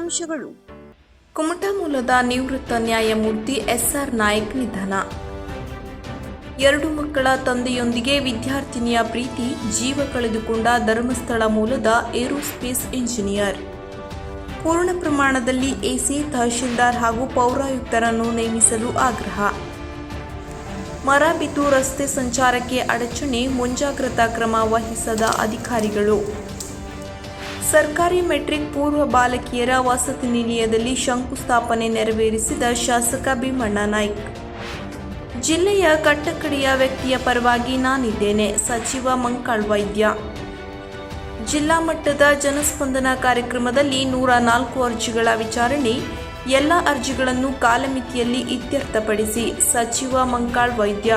ಮುಖ್ಯಾಂಶಗಳು ಕುಮಟಾ ಮೂಲದ ನಿವೃತ್ತ ನ್ಯಾಯಮೂರ್ತಿ ಎಸ್ಆರ್ ನಾಯಕ್ ನಿಧನ. ಎರಡು ಮಕ್ಕಳ ತಂದೆಯೊಂದಿಗೆ ವಿದ್ಯಾರ್ಥಿನಿಯ ಪ್ರೀತಿ, ಜೀವ ಕಳೆದುಕೊಂಡ ಧರ್ಮಸ್ಥಳ ಮೂಲದ ಏರೋಸ್ಪೇಸ್ ಇಂಜಿನಿಯರ್ ಪೂರ್ಣ ಪ್ರಮಾಣದಲ್ಲಿ ಎಸಿ, ತಹಶೀಲ್ದಾರ್ ಹಾಗೂ ಪೌರಾಯುಕ್ತರನ್ನು ನೇಮಿಸಲು ಆಗ್ರಹ. ಮರ ಬಿದ್ದು ರಸ್ತೆ ಸಂಚಾರಕ್ಕೆ ಅಡಚಣೆ, ಮುಂಜಾಗ್ರತಾ ಕ್ರಮ ವಹಿಸದ ಅಧಿಕಾರಿಗಳು. ಸರ್ಕಾರಿ ಮೆಟ್ರಿಕ್ ಪೂರ್ವ ಬಾಲಕಿಯರ ವಸತಿ ನಿಲಯದಲ್ಲಿ ಶಂಕುಸ್ಥಾಪನೆ ನೆರವೇರಿಸಿದ ಶಾಸಕ ಭೀಮಣ್ಣ ನಾಯ್ಕ್. ಜಿಲ್ಲೆಯ ಕಟ್ಟಕಡೆಯ ವ್ಯಕ್ತಿಯ ಪರವಾಗಿ ನಾನಿದ್ದೇನೆ, ಸಚಿವ ಮಂಕಾಳ್ ವೈದ್ಯ. ಜಿಲ್ಲಾ ಮಟ್ಟದ ಜನಸ್ಪಂದನ ಕಾರ್ಯಕ್ರಮದಲ್ಲಿ ನೂರ ನಾಲ್ಕು ಅರ್ಜಿಗಳ ವಿಚಾರಣೆ, ಎಲ್ಲ ಅರ್ಜಿಗಳನ್ನು ಕಾಲಮಿತಿಯಲ್ಲಿ ಇತ್ಯರ್ಥಪಡಿಸಿ, ಸಚಿವ ಮಂಕಾಳ್ ವೈದ್ಯ.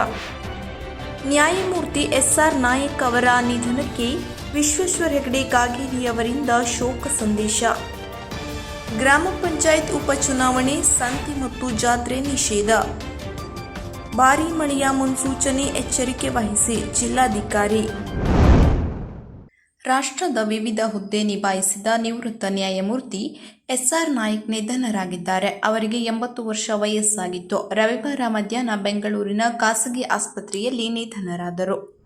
ನ್ಯಾಯಮೂರ್ತಿ ಎಸ್ಆರ್ ನಾಯಕ್ ಅವರ ನಿಧನಕ್ಕೆ ವಿಶ್ವೇಶ್ವರ ಹೆಗಡೆ ಕಾಗೇರಿಯವರಿಂದ ಶೋಕ ಸಂದೇಶ. ಗ್ರಾಮ ಪಂಚಾಯತ್ ಉಪಚುನಾವಣೆ ಸಂತಿ ಮತ್ತು ಜಾತ್ರೆ ನಿಷೇಧ. ಭಾರೀ ಮಳೆಯ ಮುನ್ಸೂಚನೆ ಎಚ್ಚರಿಕೆ ವಹಿಸಿ ಜಿಲ್ಲಾಧಿಕಾರಿ. ರಾಷ್ಟ್ರದ ವಿವಿಧ ಹುದ್ದೆ ನಿಭಾಯಿಸಿದ ನಿವೃತ್ತ ನ್ಯಾಯಮೂರ್ತಿ ಎಸ್ಆರ್ ನಾಯಕ್ ನಿಧನರಾಗಿದ್ದಾರೆ. ಅವರಿಗೆ ಎಂಬತ್ತು ವರ್ಷ ವಯಸ್ಸಾಗಿತ್ತು. ರವಿವಾರ ಮಧ್ಯಾಹ್ನ ಬೆಂಗಳೂರಿನ ಖಾಸಗಿ ಆಸ್ಪತ್ರೆಯಲ್ಲಿ ನಿಧನರಾದರು.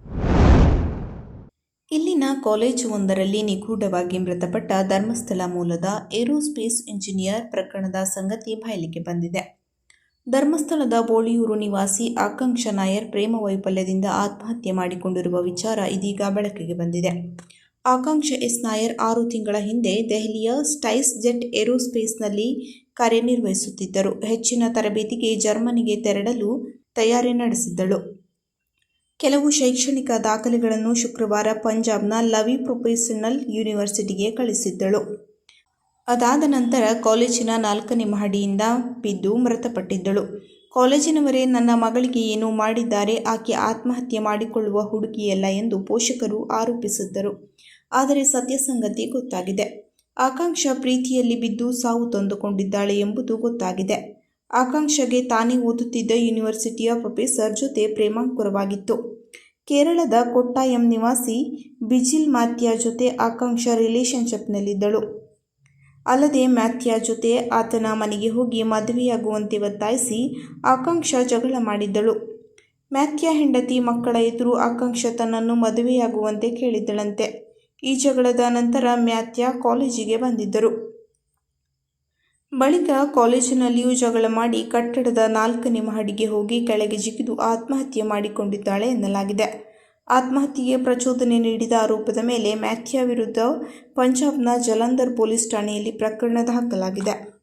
ಇಲ್ಲಿನ ಕಾಲೇಜು ಒಂದರಲ್ಲಿ ನಿಗೂಢವಾಗಿ ಮೃತಪಟ್ಟ ಧರ್ಮಸ್ಥಳ ಮೂಲದ ಏರೋಸ್ಪೇಸ್ ಇಂಜಿನಿಯರ್ ಪ್ರಕರಣದ ಸಂಗತಿ ಬಯಲಿಗೆ ಬಂದಿದೆ. ಧರ್ಮಸ್ಥಳದ ಬೋಳಿಯೂರು ನಿವಾಸಿ ಆಕಾಂಕ್ಷ ನಾಯರ್ ಪ್ರೇಮ ವೈಫಲ್ಯದಿಂದ ಆತ್ಮಹತ್ಯೆ ಮಾಡಿಕೊಂಡಿರುವ ವಿಚಾರ ಇದೀಗ ಬೆಳಕಿಗೆ ಬಂದಿದೆ. ಆಕಾಂಕ್ಷ ಎಸ್ ನಾಯರ್ ಆರು ತಿಂಗಳ ಹಿಂದೆ ದೆಹಲಿಯ ಸ್ಟೈಸ್ ಜೆಟ್ ಏರೋಸ್ಪೇಸ್ನಲ್ಲಿ ಕಾರ್ಯನಿರ್ವಹಿಸುತ್ತಿದ್ದರು. ಹೆಚ್ಚಿನ ತರಬೇತಿಗೆ ಜರ್ಮನಿಗೆ ತೆರಳಲು ತಯಾರಿ ನಡೆಸಿದ್ದಳು. ಕೆಲವು ಶೈಕ್ಷಣಿಕ ದಾಖಲೆಗಳನ್ನು ಶುಕ್ರವಾರ ಪಂಜಾಬ್ನ ಲವಿ ಪ್ರೊಫೆಷನಲ್ ಯೂನಿವರ್ಸಿಟಿಗೆ ಕಳಿಸಿದ್ದಳು. ಅದಾದ ನಂತರ ಕಾಲೇಜಿನ ನಾಲ್ಕನೇ ಮಹಡಿಯಿಂದ ಬಿದ್ದು ಮೃತಪಟ್ಟಿದ್ದಳು. ಕಾಲೇಜಿನವರೇ, ನನ್ನ ಮಗಳಿಗೆ ಏನು ಮಾಡಿದ್ದಾರೆ, ಆಕೆ ಆತ್ಮಹತ್ಯೆ ಮಾಡಿಕೊಳ್ಳುವ ಹುಡುಗಿಯಲ್ಲ ಎಂದು ಪೋಷಕರು ಆರೋಪಿಸಿದ್ದರು. ಆದರೆ ಸತ್ಯಸಂಗತಿ ಗೊತ್ತಾಗಿದೆ. ಆಕಾಂಕ್ಷ ಪ್ರೀತಿಯಲ್ಲಿ ಬಿದ್ದು ಸಾವು ತಂದುಕೊಂಡಿದ್ದಾಳೆ ಎಂಬುದು ಗೊತ್ತಾಗಿದೆ. ಆಕಾಂಕ್ಷಗೆ ತಾನೇ ಓದುತ್ತಿದ್ದ ಯೂನಿವರ್ಸಿಟಿಯ ಪ್ರೊಫೆಸರ್ ಜೊತೆ ಪ್ರೇಮಾಂಕುರವಾಗಿತ್ತು. ಕೇರಳದ ಕೊಟ್ಟಾಯಂ ನಿವಾಸಿ ಬಿಜಿಲ್ ಮಾತ್ಯಾ ಜೊತೆ ಆಕಾಂಕ್ಷ ರಿಲೇಷನ್ಶಿಪ್ನಲ್ಲಿದ್ದಳು ಅಲ್ಲದೆ ಮ್ಯಾಥ್ಯಾ ಜೊತೆ ಆತನ ಮನೆಗೆ ಹೋಗಿ ಮದುವೆಯಾಗುವಂತೆ ಒತ್ತಾಯಿಸಿ ಆಕಾಂಕ್ಷ ಜಗಳ ಮಾಡಿದ್ದಳು. ಮ್ಯಾಥ್ಯಾ ಹೆಂಡತಿ ಮಕ್ಕಳ ಎದುರು ಆಕಾಂಕ್ಷ ತನ್ನನ್ನು ಮದುವೆಯಾಗುವಂತೆ ಕೇಳಿದ್ದಳಂತೆ. ಈ ಜಗಳದ ನಂತರ ಮ್ಯಾಥ್ಯಾ ಕಾಲೇಜಿಗೆ ಬಂದಿದ್ದರು. ಬಳಿಕ ಕಾಲೇಜಿನಲ್ಲಿಯೂ ಜಗಳ ಮಾಡಿ ಕಟ್ಟಡದ ನಾಲ್ಕನೇ ಮಹಡಿಗೆ ಹೋಗಿ ಕೆಳಗೆ ಜಿಗಿದು ಆತ್ಮಹತ್ಯೆ ಮಾಡಿಕೊಂಡಿದ್ದಾಳೆ ಎನ್ನಲಾಗಿದೆ. ಆತ್ಮಹತ್ಯೆಗೆ ಪ್ರಚೋದನೆ ನೀಡಿದ ಆರೋಪದ ಮೇಲೆ ಮ್ಯಾಥ್ಯಾ ವಿರುದ್ಧ ಪಂಜಾಬ್ನ ಜಲಂಧರ್ ಪೊಲೀಸ್ ಠಾಣೆಯಲ್ಲಿ ಪ್ರಕರಣ ದಾಖಲಾಗಿದೆ.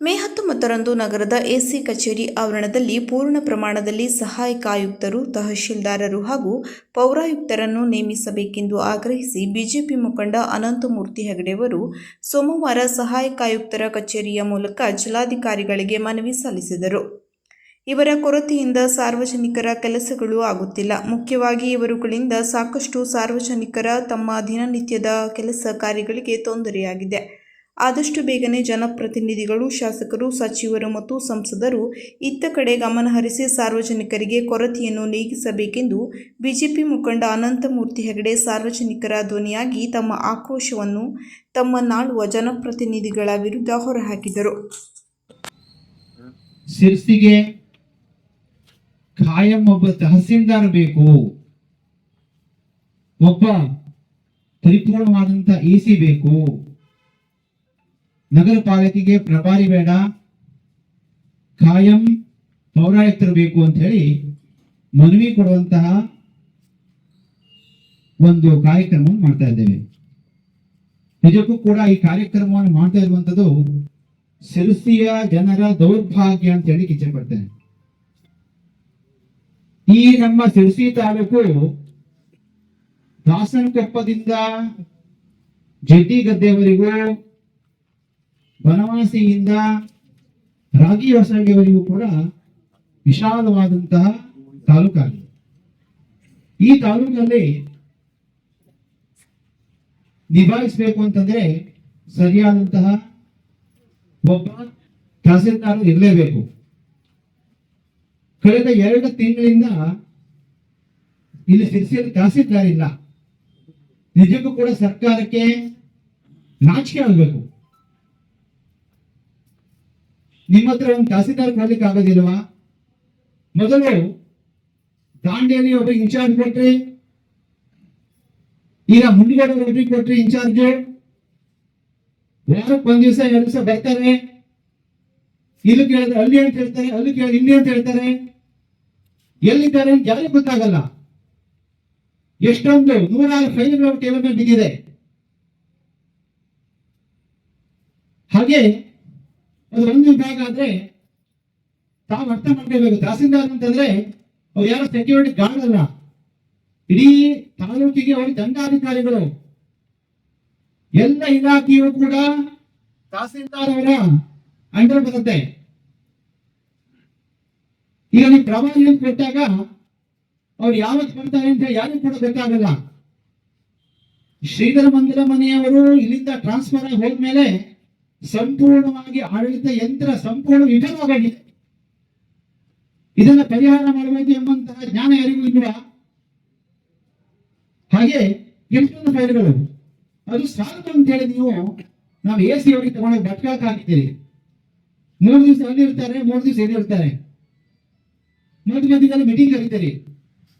ಮೇ ಹತ್ತೊಂಬತ್ತರಂದು ನಗರದ ಎಸಿ ಕಚೇರಿ ಆವರಣದಲ್ಲಿ ಪೂರ್ಣ ಪ್ರಮಾಣದಲ್ಲಿ ಸಹಾಯಕ ಆಯುಕ್ತರು, ತಹಶೀಲ್ದಾರರು ಹಾಗೂ ಪೌರಾಯುಕ್ತರನ್ನು ನೇಮಿಸಬೇಕೆಂದು ಆಗ್ರಹಿಸಿ ಬಿಜೆಪಿ ಮುಖಂಡ ಅನಂತಮೂರ್ತಿ ಹೆಗಡೆಯವರು ಸೋಮವಾರ ಸಹಾಯಕ ಆಯುಕ್ತರ ಕಚೇರಿಯ ಮೂಲಕ ಜಿಲ್ಲಾಧಿಕಾರಿಗಳಿಗೆ ಮನವಿ ಸಲ್ಲಿಸಿದರು. ಇವರ ಕೊರತೆಯಿಂದ ಸಾರ್ವಜನಿಕರ ಕೆಲಸಗಳು ಆಗುತ್ತಿಲ್ಲ. ಮುಖ್ಯವಾಗಿ ಇವರುಗಳಿಂದ ಸಾಕಷ್ಟು ಸಾರ್ವಜನಿಕರ ತಮ್ಮ ದಿನನಿತ್ಯದ ಕೆಲಸ ಕಾರ್ಯಗಳಿಗೆ ತೊಂದರೆಯಾಗಿದೆ. ಆದಷ್ಟು ಬೇಗನೆ ಜನಪ್ರತಿನಿಧಿಗಳು, ಶಾಸಕರು, ಸಚಿವರು ಮತ್ತು ಸಂಸದರು ಇತ್ತ ಕಡೆ ಗಮನಹರಿಸಿ ಸಾರ್ವಜನಿಕರಿಗೆ ಕೊರತೆಯನ್ನು ನೀಗಿಸಬೇಕೆಂದು ಬಿಜೆಪಿ ಮುಖಂಡ ಅನಂತಮೂರ್ತಿ ಹೆಗಡೆ ಸಾರ್ವಜನಿಕರ ಧ್ವನಿಯಾಗಿ ತಮ್ಮ ಆಕ್ರೋಶವನ್ನು ತಮ್ಮ ನಾಳುವ ಜನಪ್ರತಿನಿಧಿಗಳ ವಿರುದ್ಧ ಹೊರಹಾಕಿದರು. ಶಿರ್ಸಿಗೆ ಖಾಯಂ ಒಬ್ಬ ತಹಸೀಲ್ದಾರ್ ಬೇಕು. ಒಬ್ಬ ಎಸಿ ಬೇಕು. ನಗರ ಪಾಲಿಕೆಗೆ ಪ್ರಭಾರಿ ಬೇಡ. ಖಾಯಂ ಪೌರಾಯುಕ್ತರು ಬೇಕು ಅಂತ ಹೇಳಿ ಮನವಿ ಕೊಡುವಂತಹ ಒಂದು ಕಾರ್ಯಕ್ರಮವನ್ನು ಮಾಡ್ತಾ ಇದ್ದೇವೆ. ನಿಜಕ್ಕೂ ಕೂಡ ಈ ಕಾರ್ಯಕ್ರಮವನ್ನು ಮಾಡ್ತಾ ಇರುವಂತದ್ದು ಸಿರಸಿಯ ಜನರ ದೌರ್ಭಾಗ್ಯ ಅಂತ ಹೇಳಿ ಇಚ್ಛೆ ಪಡ್ತೇನೆ ಈ ನಮ್ಮ ಸಿರಸಿ ತಾಲೂಕು ದಾಸನಕೊಪ್ಪದಿಂದ ಜಡ್ಡಿ ಗದ್ದೆವರೆಗೂ ಬನವಾಸಿಯಿಂದ ರಾಗಿ ಹೊಸಳ್ಳಿಯವರೆಗೂ ಕೂಡ ವಿಶಾಲವಾದಂತಹ ತಾಲೂಕಾಗಿದೆ. ಈ ತಾಲೂಕಲ್ಲಿ ನಿಭಾಯಿಸಬೇಕು ಅಂತಂದ್ರೆ ಸರಿಯಾದಂತಹ ಒಬ್ಬ ತಹಸೀಲ್ದಾರ್ ಇರಲೇಬೇಕು. ಕಳೆದ ಎರಡು ತಿಂಗಳಿಂದ ಇಲ್ಲಿ ಸಿರಿಸಿಯಲ್ಲಿ ತಹಸೀಲ್ದಾರ್ ಇಲ್ಲ. ನಿಜಕ್ಕೂ ಕೂಡ ಸರ್ಕಾರಕ್ಕೆ ನಾಚಿಕೆ ಆಗ್ಬೇಕು. ನಿಮ್ಮ ಹತ್ರ ಒಂದು ತಹಸೀಲ್ದಾರ್ ಕೊಡ್ಲಿಕ್ಕೆ ಆಗೋದಿಲ್ವಾ? ಮೊದಲು ದಾಂಡೇಲಿ ಒಬ್ಬರಿಗೆ ಇನ್ಚಾರ್ಜ್ ಕೊಟ್ರಿ ಈಗ ಮುಂಡಿಗಡೆ ಒಬ್ಬರಿಗೆ ಕೊಟ್ರಿ ಇನ್ಚಾರ್ಜ್. ವಾರಕ್ಕೆ ಒಂದ್ ದಿವಸ, ಎರಡು ದಿವಸ ಬರ್ತಾರೆ. ಇಲ್ಲಿ ಕೇಳಿದ್ರೆ ಅಲ್ಲಿ ಅಂತ ಹೇಳ್ತಾರೆ, ಅಲ್ಲಿ ಕೇಳಿದ್ರೆ ಇಲ್ಲಿ ಅಂತ ಹೇಳ್ತಾರೆ. ಎಲ್ಲಿದ್ದಾರೆ ಅಂತ ಯಾರಿಗೂ ಗೊತ್ತಾಗಲ್ಲ. ಎಷ್ಟೊಂದು ನೂರಾರು ಫೈಲ್ಗಳು ಟೇಬಲ್ ಮೇಲೆ ಬಿದ್ದಿದೆ. ಹಾಗೆ ಅದು ಒಂದು ವಿಭಾಗ ಆದ್ರೆ ತಾವು ಅರ್ಥ ಮಾಡ್ಕೋಬೇಕು ತಹಸೀಲ್ದಾರ್ ಅಂತಂದ್ರೆ ಅವ್ರು ಯಾರು ಸೆಕ್ಯೂರಿಟಿ ಗಾರ್ಡ್ ಅಲ್ಲ. ಇಡೀ ತಾಲೂಕಿಗೆ ಅವರು ದಂಡಾಧಿಕಾರಿಗಳು. ಎಲ್ಲ ಇಲಾಖೆಯು ಕೂಡ ತಹಸೀಲ್ದಾರ್ ಅವರ ಅಂಡರ್ ಬರುತ್ತೆ. ಈಗ ನೀವು ಪ್ರವಾಹ ಅಂತ ಕೊಟ್ಟಾಗ ಅವ್ರು ಯಾವತ್ತು ಬರ್ತಾರೆ ಅಂತ ಯಾರಿಗೂ ಕೂಡ ಗೊತ್ತಾಗಲ್ಲ. ಶ್ರೀಧರ ಮಂದಿರ ಮನೆಯವರು ಇಲ್ಲಿಂದ ಟ್ರಾನ್ಸ್ಫರ್ ಆಗಿ ಹೋದ್ಮೇಲೆ ಸಂಪೂರ್ಣವಾಗಿ ಆಡಳಿತ ಯಂತ್ರ ಸಂಪೂರ್ಣ ವಿಫಲವಾಗಿದೆ ಇದನ್ನು ಪರಿಹಾರ ಮಾಡಬೇಕು ಎಂಬಂತಹ ಜ್ಞಾನ ಯಾರಿಗೂ ಇಲ್ಲ. ಹಾಗೆ ಎಷ್ಟೊಂದು ಫೈಲ್ಗಳು. ಅದು ಸಾಲದು ಅಂತ ನೀವು, ನಾವು ಎ ಸಿ ಅವರಿಗೆ ತಗೊಂಡೋಗಿ ಹಾಕಿದ್ದೀರಿ. ಮೂರು ದಿವಸ ಅಲ್ಲಿ ಇರ್ತಾರೆ ಮೂರು ದಿವಸ ಇಲ್ಲಿ ಇರ್ತಾರೆ ಮಧ್ಯ ಮೀಟಿಂಗ್ ಕರೀತೀರಿ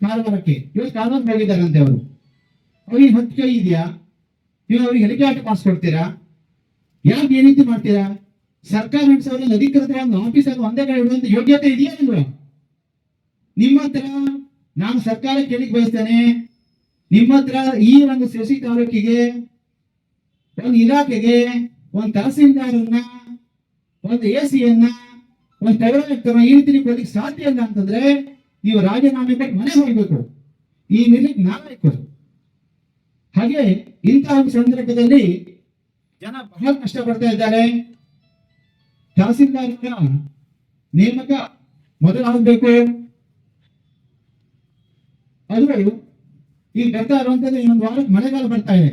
ಕಾರವಾರಕ್ಕೆ. ಇವತ್ತು ಕಾರವಾರ ಹೋಗಿದ್ದಾರಂತೆ ಅವರು. ಅವ್ರಿಗೆ ಹತ್ತು ಕೈ ಇದೆಯಾ? ನೀವು ಅವ್ರಿಗೆ ಹೆಲಿಕಾಪ್ಟರ್ ಪಾಸ್ ಕೊಡ್ತೀರಾ? ಯಾಕೆ ಈ ರೀತಿ ಮಾಡ್ತೀರಾ? ಸರ್ಕಾರ ನಡೆಸೋದ್ರೆ ಅಧಿಕೃತ ಆಫೀಸ್ ಆಗಿ ಒಂದೇ ಕಡೆ ಇಡುವಂತ ಯೋಗ್ಯತೆ ಇದೆಯಾ ನಿಮ್ಗ ನಿಮ್ಮ ಹತ್ರ ನಾನು ಸರ್ಕಾರ ಕೇಳಿಕ್ ಬಯಸ್ತೇನೆ. ನಿಮ್ಮ ಹತ್ರ ಈ ಒಂದು ಶಶಿ ತಾಲೂಕಿಗೆ, ಒಂದು ಇಲಾಖೆಗೆ ಒಂದು ತಹಸೀಲ್ದಾರನ್ನ, ಒಂದು ಎ ಸಿಯನ್ನ ಒಂದು ಪೌರಾಯುಕ್ತರನ್ನ ಈ ರೀತಿ ನೀವು ಕೊಡ್ಲಿಕ್ಕೆ ಸಾಧ್ಯ ಇಲ್ಲ ಅಂತಂದ್ರೆ ನೀವು ರಾಜೀನಾಮೆ ಕೊಟ್ಟು ಮನೆ ಹೋಗ್ಬೇಕು. ಈ ನಿರ್ಲಿಕ್ಕೆ ನಾಲ್ಕು ಹಾಗೆ ಇಂತಹ ಸಂದರ್ಭದಲ್ಲಿ ಜನ ಬಹಳ ಕಷ್ಟಪಡ್ತಾ ಇದ್ದಾರೆ. ತಹಸೀಲ್ದಾರ ನೇಮಕ ಮೊದಲಾಗಬೇಕು ಅದು ಈ ಬರ್ತಾ ಇರುವಂತದ್ದು ಇನ್ನೊಂದು ವಾರಕ್ಕೆ ಮಳೆಗಾಲ ಬರ್ತಾ ಇದೆ.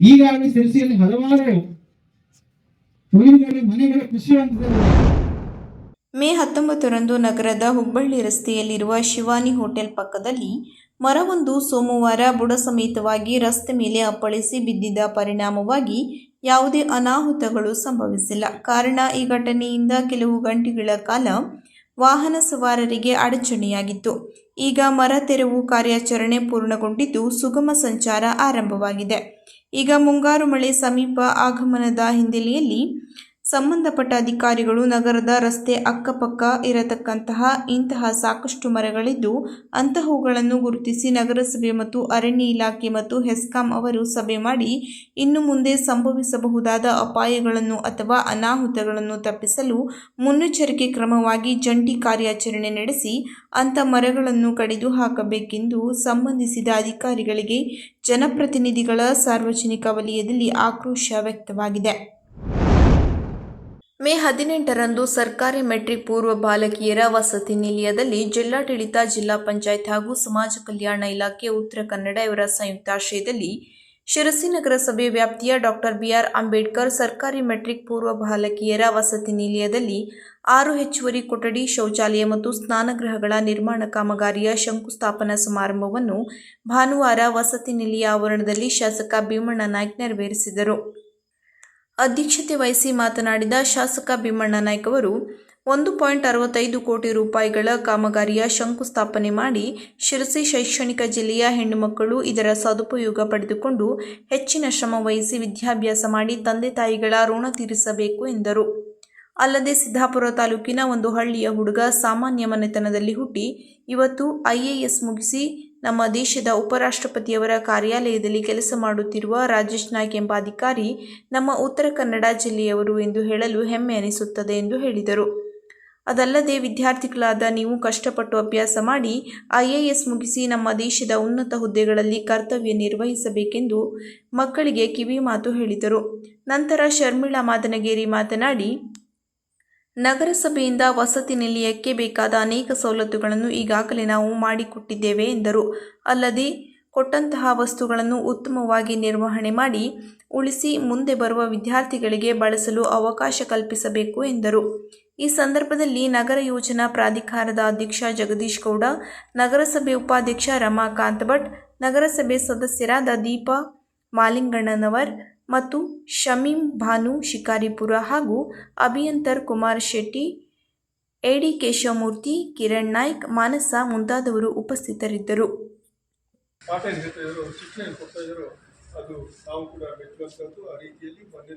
ಈಗಾಗಲೇ ಸಿರಿಸಿಯಲ್ಲಿ ಹಲವಾರು ಮನೆಗಳು ಕುಸಿಯುವಂತದ್ದು ಮೇ ಹತ್ತೊಂಬತ್ತರಂದು ನಗರದ ಹುಬ್ಬಳ್ಳಿ ರಸ್ತೆಯಲ್ಲಿರುವ ಶಿವಾನಿ ಹೋಟೆಲ್ ಪಕ್ಕದಲ್ಲಿ ಮರವೊಂದು ಸೋಮವಾರ ಬುಡ ಸಮೇತವಾಗಿ ರಸ್ತೆ ಮೇಲೆ ಅಪ್ಪಳಿಸಿ ಬಿದ್ದಿದ್ದ ಪರಿಣಾಮವಾಗಿ ಯಾವುದೇ ಅನಾಹುತಗಳು ಸಂಭವಿಸಿಲ್ಲ. ಕಾರಣ, ಈ ಘಟನೆಯಿಂದ ಕೆಲವು ಗಂಟೆಗಳ ಕಾಲ ವಾಹನ ಸವಾರರಿಗೆ ಅಡಚಣೆಯಾಗಿತ್ತು. ಈಗ ಮರ ತೆರವು ಕಾರ್ಯಾಚರಣೆ ಪೂರ್ಣಗೊಂಡಿದ್ದು ಸುಗಮ ಸಂಚಾರ ಆರಂಭವಾಗಿದೆ. ಈಗ ಮುಂಗಾರು ಮಳೆ ಸಮೀಪ ಆಗಮನದ ಹಿನ್ನೆಲೆಯಲ್ಲಿ ಸಂಬಂಧಪಟ್ಟ ಅಧಿಕಾರಿಗಳು ನಗರದ ರಸ್ತೆ ಅಕ್ಕಪಕ್ಕ ಇರತಕ್ಕಂತಹ ಇಂತಹ ಸಾಕಷ್ಟು ಮರಗಳಿದ್ದು, ಅಂತಹವುಗಳನ್ನು ಗುರುತಿಸಿ ನಗರಸಭೆ ಮತ್ತು ಅರಣ್ಯ ಇಲಾಖೆ ಮತ್ತು ಹೆಸ್ಕಾಂ ಅವರು ಸಭೆ ಮಾಡಿ ಇನ್ನು ಮುಂದೆ ಸಂಭವಿಸಬಹುದಾದ ಅಪಾಯಗಳನ್ನು ಅಥವಾ ಅನಾಹುತಗಳನ್ನು ತಪ್ಪಿಸಲು ಮುನ್ನೆಚ್ಚರಿಕೆ ಕ್ರಮವಾಗಿ ಜಂಟಿ ಕಾರ್ಯಾಚರಣೆ ನಡೆಸಿ ಅಂಥ ಮರಗಳನ್ನು ಕಡಿದು ಹಾಕಬೇಕೆಂದು ಸಂಬಂಧಿಸಿದ ಅಧಿಕಾರಿಗಳಿಗೆ ಜನಪ್ರತಿನಿಧಿಗಳ ಸಾರ್ವಜನಿಕ ವಲಯದಲ್ಲಿ ಆಕ್ರೋಶ ವ್ಯಕ್ತವಾಗಿದೆ. ಮೇ ಹದಿನೆಂಟರಂದು ಸರ್ಕಾರಿ ಮೆಟ್ರಿಕ್ ಪೂರ್ವ ಬಾಲಕಿಯರ ವಸತಿ ನಿಲಯದಲ್ಲಿ ಜಿಲ್ಲಾಡಳಿತ, ಜಿಲ್ಲಾ ಪಂಚಾಯತ್ ಹಾಗೂ ಸಮಾಜ ಕಲ್ಯಾಣ ಇಲಾಖೆ ಉತ್ತರ ಕನ್ನಡ ಇವರ ಸಂಯುಕ್ತಾಶ್ರಯದಲ್ಲಿ ಶಿರಸಿ ನಗರಸಭೆ ವ್ಯಾಪ್ತಿಯ ಡಾಕ್ಟರ್ ಬಿಆರ್ ಅಂಬೇಡ್ಕರ್ ಸರ್ಕಾರಿ ಮೆಟ್ರಿಕ್ ಪೂರ್ವ ಬಾಲಕಿಯರ ವಸತಿ ನಿಲಯದಲ್ಲಿ ಆರು ಹೆಚ್ಚುವರಿ ಕೊಠಡಿ, ಶೌಚಾಲಯ ಮತ್ತು ಸ್ನಾನಗೃಹಗಳ ನಿರ್ಮಾಣ ಕಾಮಗಾರಿಯ ಶಂಕುಸ್ಥಾಪನಾ ಸಮಾರಂಭವನ್ನು ಭಾನುವಾರ ವಸತಿ ನಿಲಯ ಆವರಣದಲ್ಲಿ ಶಾಸಕ ಭೀಮಣ್ಣ ನಾಯ್ಕ್ ನೆರವೇರಿಸಿದರು. ಅಧ್ಯಕ್ಷತೆ ವಹಿಸಿ ಮಾತನಾಡಿದ ಶಾಸಕ ಭೀಮಣ್ಣ ನಾಯ್ಕ್ ಅವರು, ಒಂದು ಪಾಯಿಂಟ್ ಅರವತ್ತೈದು ಕೋಟಿ ರೂಪಾಯಿಗಳ ಕಾಮಗಾರಿಯ ಶಂಕುಸ್ಥಾಪನೆ ಮಾಡಿ ಶಿರಸಿ ಶೈಕ್ಷಣಿಕ ಜಿಲ್ಲೆಯ ಹೆಣ್ಣುಮಕ್ಕಳು ಇದರ ಸದುಪಯೋಗ ಪಡೆದುಕೊಂಡು ಹೆಚ್ಚಿನ ಶ್ರಮ ವಹಿಸಿ ವಿದ್ಯಾಭ್ಯಾಸ ಮಾಡಿ ತಂದೆ ತಾಯಿಗಳ ಋಣ ತೀರಿಸಬೇಕು ಎಂದರು. ಅಲ್ಲದೆ ಸಿದ್ದಾಪುರ ತಾಲೂಕಿನ ಒಂದು ಹಳ್ಳಿಯ ಹುಡುಗ ಸಾಮಾನ್ಯ ಮನೆತನದಲ್ಲಿ ಹುಟ್ಟಿ, ಇವತ್ತು ಐಎಎಸ್ ಮುಗಿಸಿ ನಮ್ಮ ದೇಶದ ಉಪರಾಷ್ಟ್ರಪತಿಯವರ ಕಾರ್ಯಾಲಯದಲ್ಲಿ ಕೆಲಸ ಮಾಡುತ್ತಿರುವ ರಾಜೇಶ್ ನಾಯ್ಕ್ ಎಂಬ ಅಧಿಕಾರಿ ನಮ್ಮ ಉತ್ತರ ಕನ್ನಡ ಜಿಲ್ಲೆಯವರು ಎಂದು ಹೇಳಲು ಹೆಮ್ಮೆ ಅನಿಸುತ್ತದೆ ಎಂದು ಹೇಳಿದರು. ಅದಲ್ಲದೆ ವಿದ್ಯಾರ್ಥಿಗಳಾದ ನೀವು ಕಷ್ಟಪಟ್ಟು ಅಭ್ಯಾಸ ಮಾಡಿ ಐಎಎಸ್ ಮುಗಿಸಿ ನಮ್ಮ ದೇಶದ ಉನ್ನತ ಹುದ್ದೆಗಳಲ್ಲಿ ಕರ್ತವ್ಯ ನಿರ್ವಹಿಸಬೇಕೆಂದು ಮಕ್ಕಳಿಗೆ ಕಿವಿ ಮಾತು ಹೇಳಿದರು. ನಂತರ ಶರ್ಮಿಳಾ ಮಾದನಗೇರಿ ಮಾತನಾಡಿ ನಗರಸಭೆಯಿಂದ ವಸತಿ ನಿಲಯಕ್ಕೆ ಬೇಕಾದ ಅನೇಕ ಸವಲತ್ತುಗಳನ್ನು ಈಗಾಗಲೇ ನಾವು ಮಾಡಿಕೊಟ್ಟಿದ್ದೇವೆ ಎಂದರು. ಅಲ್ಲದೆ, ಕೊಟ್ಟಂತಹ ವಸ್ತುಗಳನ್ನು ಉತ್ತಮವಾಗಿ ನಿರ್ವಹಣೆ ಮಾಡಿ ಉಳಿಸಿ ಮುಂದೆ ಬರುವ ವಿದ್ಯಾರ್ಥಿಗಳಿಗೆ ಬಳಸಲು ಅವಕಾಶ ಕಲ್ಪಿಸಬೇಕು ಎಂದರು. ಈ ಸಂದರ್ಭದಲ್ಲಿ ನಗರ ಯೋಜನಾ ಪ್ರಾಧಿಕಾರದ ಅಧ್ಯಕ್ಷ ಜಗದೀಶ್ ಗೌಡ, ನಗರಸಭೆ ಉಪಾಧ್ಯಕ್ಷ ರಮಾಕಾಂತ್ ಭಟ್, ನಗರಸಭೆ ಸದಸ್ಯರಾದ ದೀಪಾ ಮಾಲಿಂಗಣ್ಣನವರ್ ಮತ್ತು ಶಮೀಂ ಭಾನು ಶಿಕಾರಿಪುರ ಹಾಗೂ ಅಭಿಯಂತರ್ ಕುಮಾರ್ ಶೆಟ್ಟಿ, ಎಡಿ ಕೇಶವಮೂರ್ತಿ, ಕಿರಣ್ ನಾಯ್ಕ್, ಮಾನಸ ಮುಂತಾದವರು ಉಪಸ್ಥಿತರಿದ್ದರು. ಪಾಠ ಏನು ಹೇಳ್ತಾ ಶಿಕ್ಷಣ ಅದು ನಾವು ಕೂಡ ಮೆಚ್ಚುವಂಥದ್ದು ಆ ರೀತಿಯಲ್ಲಿ ಮೊನ್ನೆ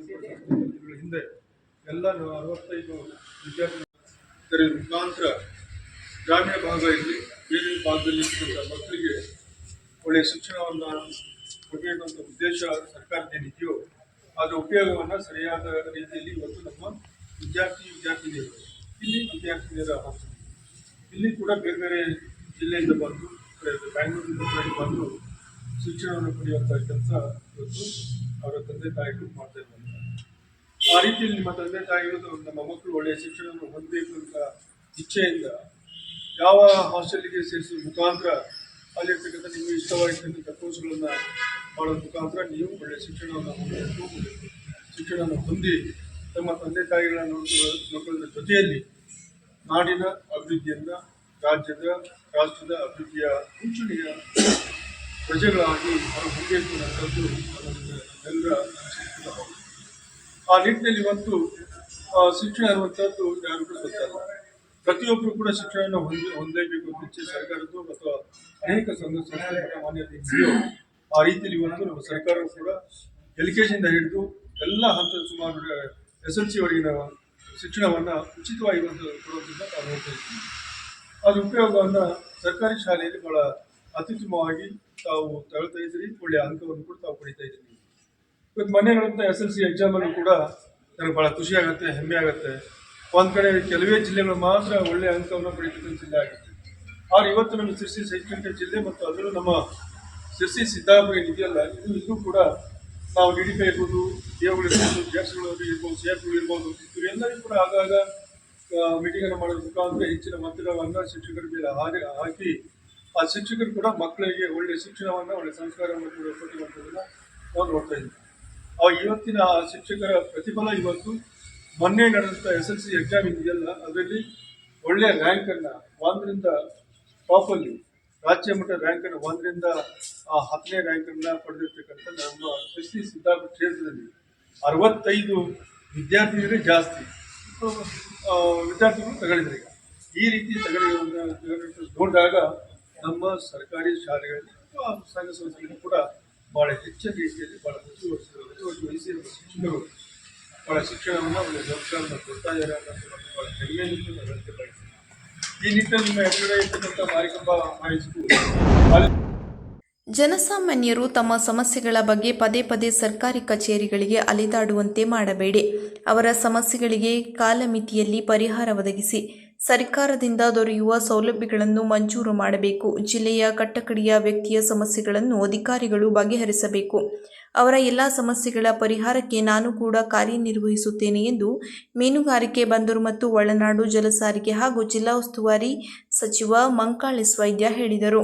ಹಿಂದೆ ಎಲ್ಲ ಅರವತ್ತೈದು ವಿದ್ಯಾರ್ಥಿಗಳು ಮುಖಾಂತರ ಗ್ರಾಮೀಣ ಭಾಗ ಇರಲಿ ಬೇರೆ ಭಾಗದಲ್ಲಿ ಮಕ್ಕಳಿಗೆ ಒಳ್ಳೆಯ ಶಿಕ್ಷಣವನ್ನು ಕೊಡಬೇಕಂತ ಉದ್ದೇಶ ಸರ್ಕಾರದ ಏನಿದೆಯೋ ಅದರ ಉಪಯೋಗವನ್ನು ಸರಿಯಾದ ರೀತಿಯಲ್ಲಿ ಇವತ್ತು ನಮ್ಮ ವಿದ್ಯಾರ್ಥಿ ವಿದ್ಯಾರ್ಥಿನಿಯರು, ಇಲ್ಲಿ ವಿದ್ಯಾರ್ಥಿನಿಯರ ಹಾಸ್ಟೆಲ್ ಇಲ್ಲಿ ಕೂಡ ಬೇರೆ ಬೇರೆ ಜಿಲ್ಲೆಯಿಂದ ಬಂದು ಬ್ಯಾಂಗ್ಳೂರಿನಿಂದ ಬಂದು ಶಿಕ್ಷಣವನ್ನು ಪಡೆಯುವಂಥ ಕೆಲಸ ಇವತ್ತು ಅವರ ತಂದೆ ತಾಯಿಗಳು ಮಾಡ್ತಾ ಇದ್ದಾರೆ. ಆ ರೀತಿಯಲ್ಲಿ ನಿಮ್ಮ ತಂದೆ ತಾಯಿಗಳು ನಮ್ಮ ಮಕ್ಕಳು ಒಳ್ಳೆಯ ಶಿಕ್ಷಣವನ್ನು ಹೊಂದಬೇಕು ಅಂತ ಇಚ್ಛೆಯಿಂದ ಯಾವ ಹಾಸ್ಟೆಲ್ಗೆ ಸೇರಿಸುವ ಮುಖಾಂತರ ಅಲ್ಲಿರ್ತಕ್ಕಂಥ ನಿಮಗೆ ಇಷ್ಟವಾಗಿರ್ತಕ್ಕಂಥ ಕೋರ್ಸ್ಗಳನ್ನು ಮಾಡೋದ್ರ ಮುಖಾಂತರ ನೀವು ಒಳ್ಳೆಯ ಶಿಕ್ಷಣವನ್ನು ಹೊಂದಬೇಕು ಶಿಕ್ಷಣವನ್ನು ಹೊಂದಿ ತಮ್ಮ ತಂದೆ ತಾಯಿಗಳ ನೋಡ್ಕೊಳ್ಳೋ ಮಕ್ಕಳ ಜೊತೆಯಲ್ಲಿ ನಾಡಿನ ಅಭಿವೃದ್ಧಿಯನ್ನು ರಾಜ್ಯದ, ರಾಷ್ಟ್ರದ ಅಭಿವೃದ್ಧಿಯ ಮುಂಚೂಣಿಯ ಪ್ರಜೆಗಳಾಗಿ ಅವರು ಹೊಂದಬೇಕು ಅನ್ನೋದು ನಮ್ಮೆಲ್ಲರ ಆ ನಿಟ್ಟಿನಲ್ಲಿ ಇವತ್ತು ಶಿಕ್ಷಣ ಅನ್ನುವಂಥದ್ದು ಕೂಡ ಗೊತ್ತಲ್ಲ. ಪ್ರತಿಯೊಬ್ಬರು ಕೂಡ ಶಿಕ್ಷಣವನ್ನು ಹೊಂದಿ, ಹೊಂದಲೇಬೇಕು ಅಂತ ಸರ್ಕಾರದ್ದು ಅಥವಾ ಅನೇಕ ಸಂಘ, ಸಂಸ್ಥೆಗಳ ಮಾನ್ಯತೆ ಆ ರೀತಿಯಲ್ಲಿ ಇವತ್ತು ನಮ್ಮ ಸರ್ಕಾರವು ಕೂಡ ಎಲ್ ಕೆ ಜಿಯಿಂದ ಹಿಡಿದು ಎಲ್ಲ ಹಂತದ ಸುಮಾರು ಎಸ್ ಎಲ್ ಸಿವರೆಗಿನ ಶಿಕ್ಷಣವನ್ನು ಶಿಕ್ಷಣವನ್ನು ಉಚಿತವಾಗಿರುವಂಥ ಕೊಡೋದ್ರಿಂದ ನಾವು ನೋಡ್ತಾ ಇದ್ದೀವಿ. ಉಪಯೋಗವನ್ನು ಸರ್ಕಾರಿ ಶಾಲೆಯಲ್ಲಿ ಬಹಳ ಅತ್ಯುತ್ತಮವಾಗಿ ತಾವು ತಗೊಳ್ತಾ ಇದ್ದೀರಿ ಒಳ್ಳೆಯ ಅಂಕವನ್ನು ಕೂಡ ತಾವು ಪಡಿತಾ ಇದ್ದೀರಿ. ಇವತ್ತು ಮನೆಗಳಂತ ಎಸ್ ಎಲ್ ಸಿ ಎಕ್ಸಾಮಲ್ಲೂ ಕೂಡ ನನಗೆ ಭಾಳ ಖುಷಿ ಆಗುತ್ತೆ, ಹೆಮ್ಮೆ ಆಗುತ್ತೆ. ಒಂದು ಕಡೆ ಕೆಲವೇ ಜಿಲ್ಲೆಗಳು ಮಾತ್ರ ಒಳ್ಳೆಯ ಅಂಕವನ್ನು ಪಡಿತಕ್ಕಂಥ ಜಿಲ್ಲೆ ಆಗುತ್ತೆ. ಆದರೆ ಇವತ್ತು ನಮ್ಮ ಶಿರ್ಸಿ ಶೈಕ್ಷಣಿಕ ಜಿಲ್ಲೆ ಮತ್ತು ಅದರಲ್ಲೂ ನಮ್ಮ ಶಿರ್ಸಿ ಸಿದ್ದಾಪುರ ಏನಿದೆಯಲ್ಲ ಇದು ಇದು ಕೂಡ ನಾವು ಪಿ ಇರ್ಬೋದು ದೇವಗಳು ಇರ್ಬೋದು ಜೆಟ್ಸ್ಗಳು ಇರ್ಬೋದು ಸೇರ್ಗಳು ಇರ್ಬೋದು ಇವರೆಲ್ಲರಿಗೂ ಕೂಡ ಆಗಾಗ ಮೀಟಿಂಗನ್ನು ಮಾಡೋದ್ರ ಮುಖಾಂತರ ಹೆಚ್ಚಿನ ಒತ್ತಡವನ್ನು ಶಿಕ್ಷಕರ ಮೇಲೆ ಹಾಗೆ ಹಾಕಿ, ಆ ಶಿಕ್ಷಕರು ಕೂಡ ಮಕ್ಕಳಿಗೆ ಒಳ್ಳೆಯ ಶಿಕ್ಷಣವನ್ನು ಒಳ್ಳೆಯ ಸಂಸ್ಕಾರವನ್ನು ಕೊಟ್ಟಿರುವಂಥದ್ದನ್ನು ನಾವು ನೋಡ್ತಾ ಇದ್ದೀವಿ. ಆ ಇವತ್ತಿನ ಆ ಶಿಕ್ಷಕರ ಪ್ರತಿಫಲ ಇವತ್ತು ಮೊನ್ನೆ ನಡೆದಂಥ ಎಸ್ ಎಲ್ ಸಿ ಎಕ್ಸಾಮ್ ಇದೆಯಲ್ಲ, ಅದರಲ್ಲಿ ಒಳ್ಳೆಯ ರ್ಯಾಂಕನ್ನು ಒಂದರಿಂದ ಟಾಪಲ್ಲಿ ರಾಜ್ಯ ಮಟ್ಟ ರ್ಯಾಂಕನ್ನು ಒಂದರಿಂದ ಹತ್ತನೇ ರ್ಯಾಂಕನ್ನು ಪಡೆದಿರ್ತಕ್ಕಂಥ ನಮ್ಮ ಎಸ್ ಸಿ ಸಿದ್ದಾಪುರ ಕ್ಷೇತ್ರದಲ್ಲಿ ಅರವತ್ತೈದು ವಿದ್ಯಾರ್ಥಿಗಳೇ ಜಾಸ್ತಿ ವಿದ್ಯಾರ್ಥಿಗಳು ತಗೊಳಿದ್ರೆ ಈಗ. ಈ ರೀತಿ ತಗೊಳ್ಳುವಂತ ನೋಡಿದಾಗ ನಮ್ಮ ಸರ್ಕಾರಿ ಶಾಲೆಗಳಲ್ಲಿ ಸಂಘ ಸಂಸ್ಥೆಗಳು ಕೂಡ ಭಾಳ ಹೆಚ್ಚಿನ ರೀತಿಯಲ್ಲಿ ಭಾಳ ವಹಿಸಿರುವ ಶಿಕ್ಷಕರು ಭಾಳ ಶಿಕ್ಷಣವನ್ನು ಒಳ್ಳೆಯ ಸಂಸ್ಕಾರವನ್ನು ಕೊಡ್ತಾ ಇದ್ದಾರೆ ಭಾಳ ಹೆಮ್ಮೆಯಿಂದ ಜನಸಾಮಾನ್ಯರು ತಮ್ಮ ಸಮಸ್ಯೆಗಳ ಬಗ್ಗೆ ಪದೇ ಪದೇ ಸರ್ಕಾರಿ ಕಚೇರಿಗಳಿಗೆ ಅಲೆದಾಡುವಂತೆ ಮಾಡಬೇಡಿ. ಅವರ ಸಮಸ್ಯೆಗಳಿಗೆ ಕಾಲಮಿತಿಯಲ್ಲಿ ಪರಿಹಾರ ಒದಗಿಸಿ. ಸರ್ಕಾರದಿಂದ ದೊರೆಯುವ ಸೌಲಭ್ಯಗಳನ್ನು ಮಂಜೂರು ಮಾಡಬೇಕು. ಜಿಲ್ಲೆಯ ಕಟ್ಟಕಡೆಯ ವ್ಯಕ್ತಿಯ ಸಮಸ್ಯೆಗಳನ್ನು ಅಧಿಕಾರಿಗಳು ಬಗೆಹರಿಸಬೇಕು. ಅವರ ಎಲ್ಲ ಸಮಸ್ಯೆಗಳ ಪರಿಹಾರಕ್ಕೆ ನಾನು ಕೂಡ ಕಾರ್ಯನಿರ್ವಹಿಸುತ್ತೇನೆ ಎಂದು ಮೀನುಗಾರಿಕೆ ಬಂದರು ಮತ್ತು ಒಳನಾಡು ಜಲಸಾರಿಗೆ ಹಾಗೂ ಜಿಲ್ಲಾ ಉಸ್ತುವಾರಿ ಸಚಿವ ಮಂಕಾಳಿಸ್ ವೈದ್ಯ ಹೇಳಿದರು.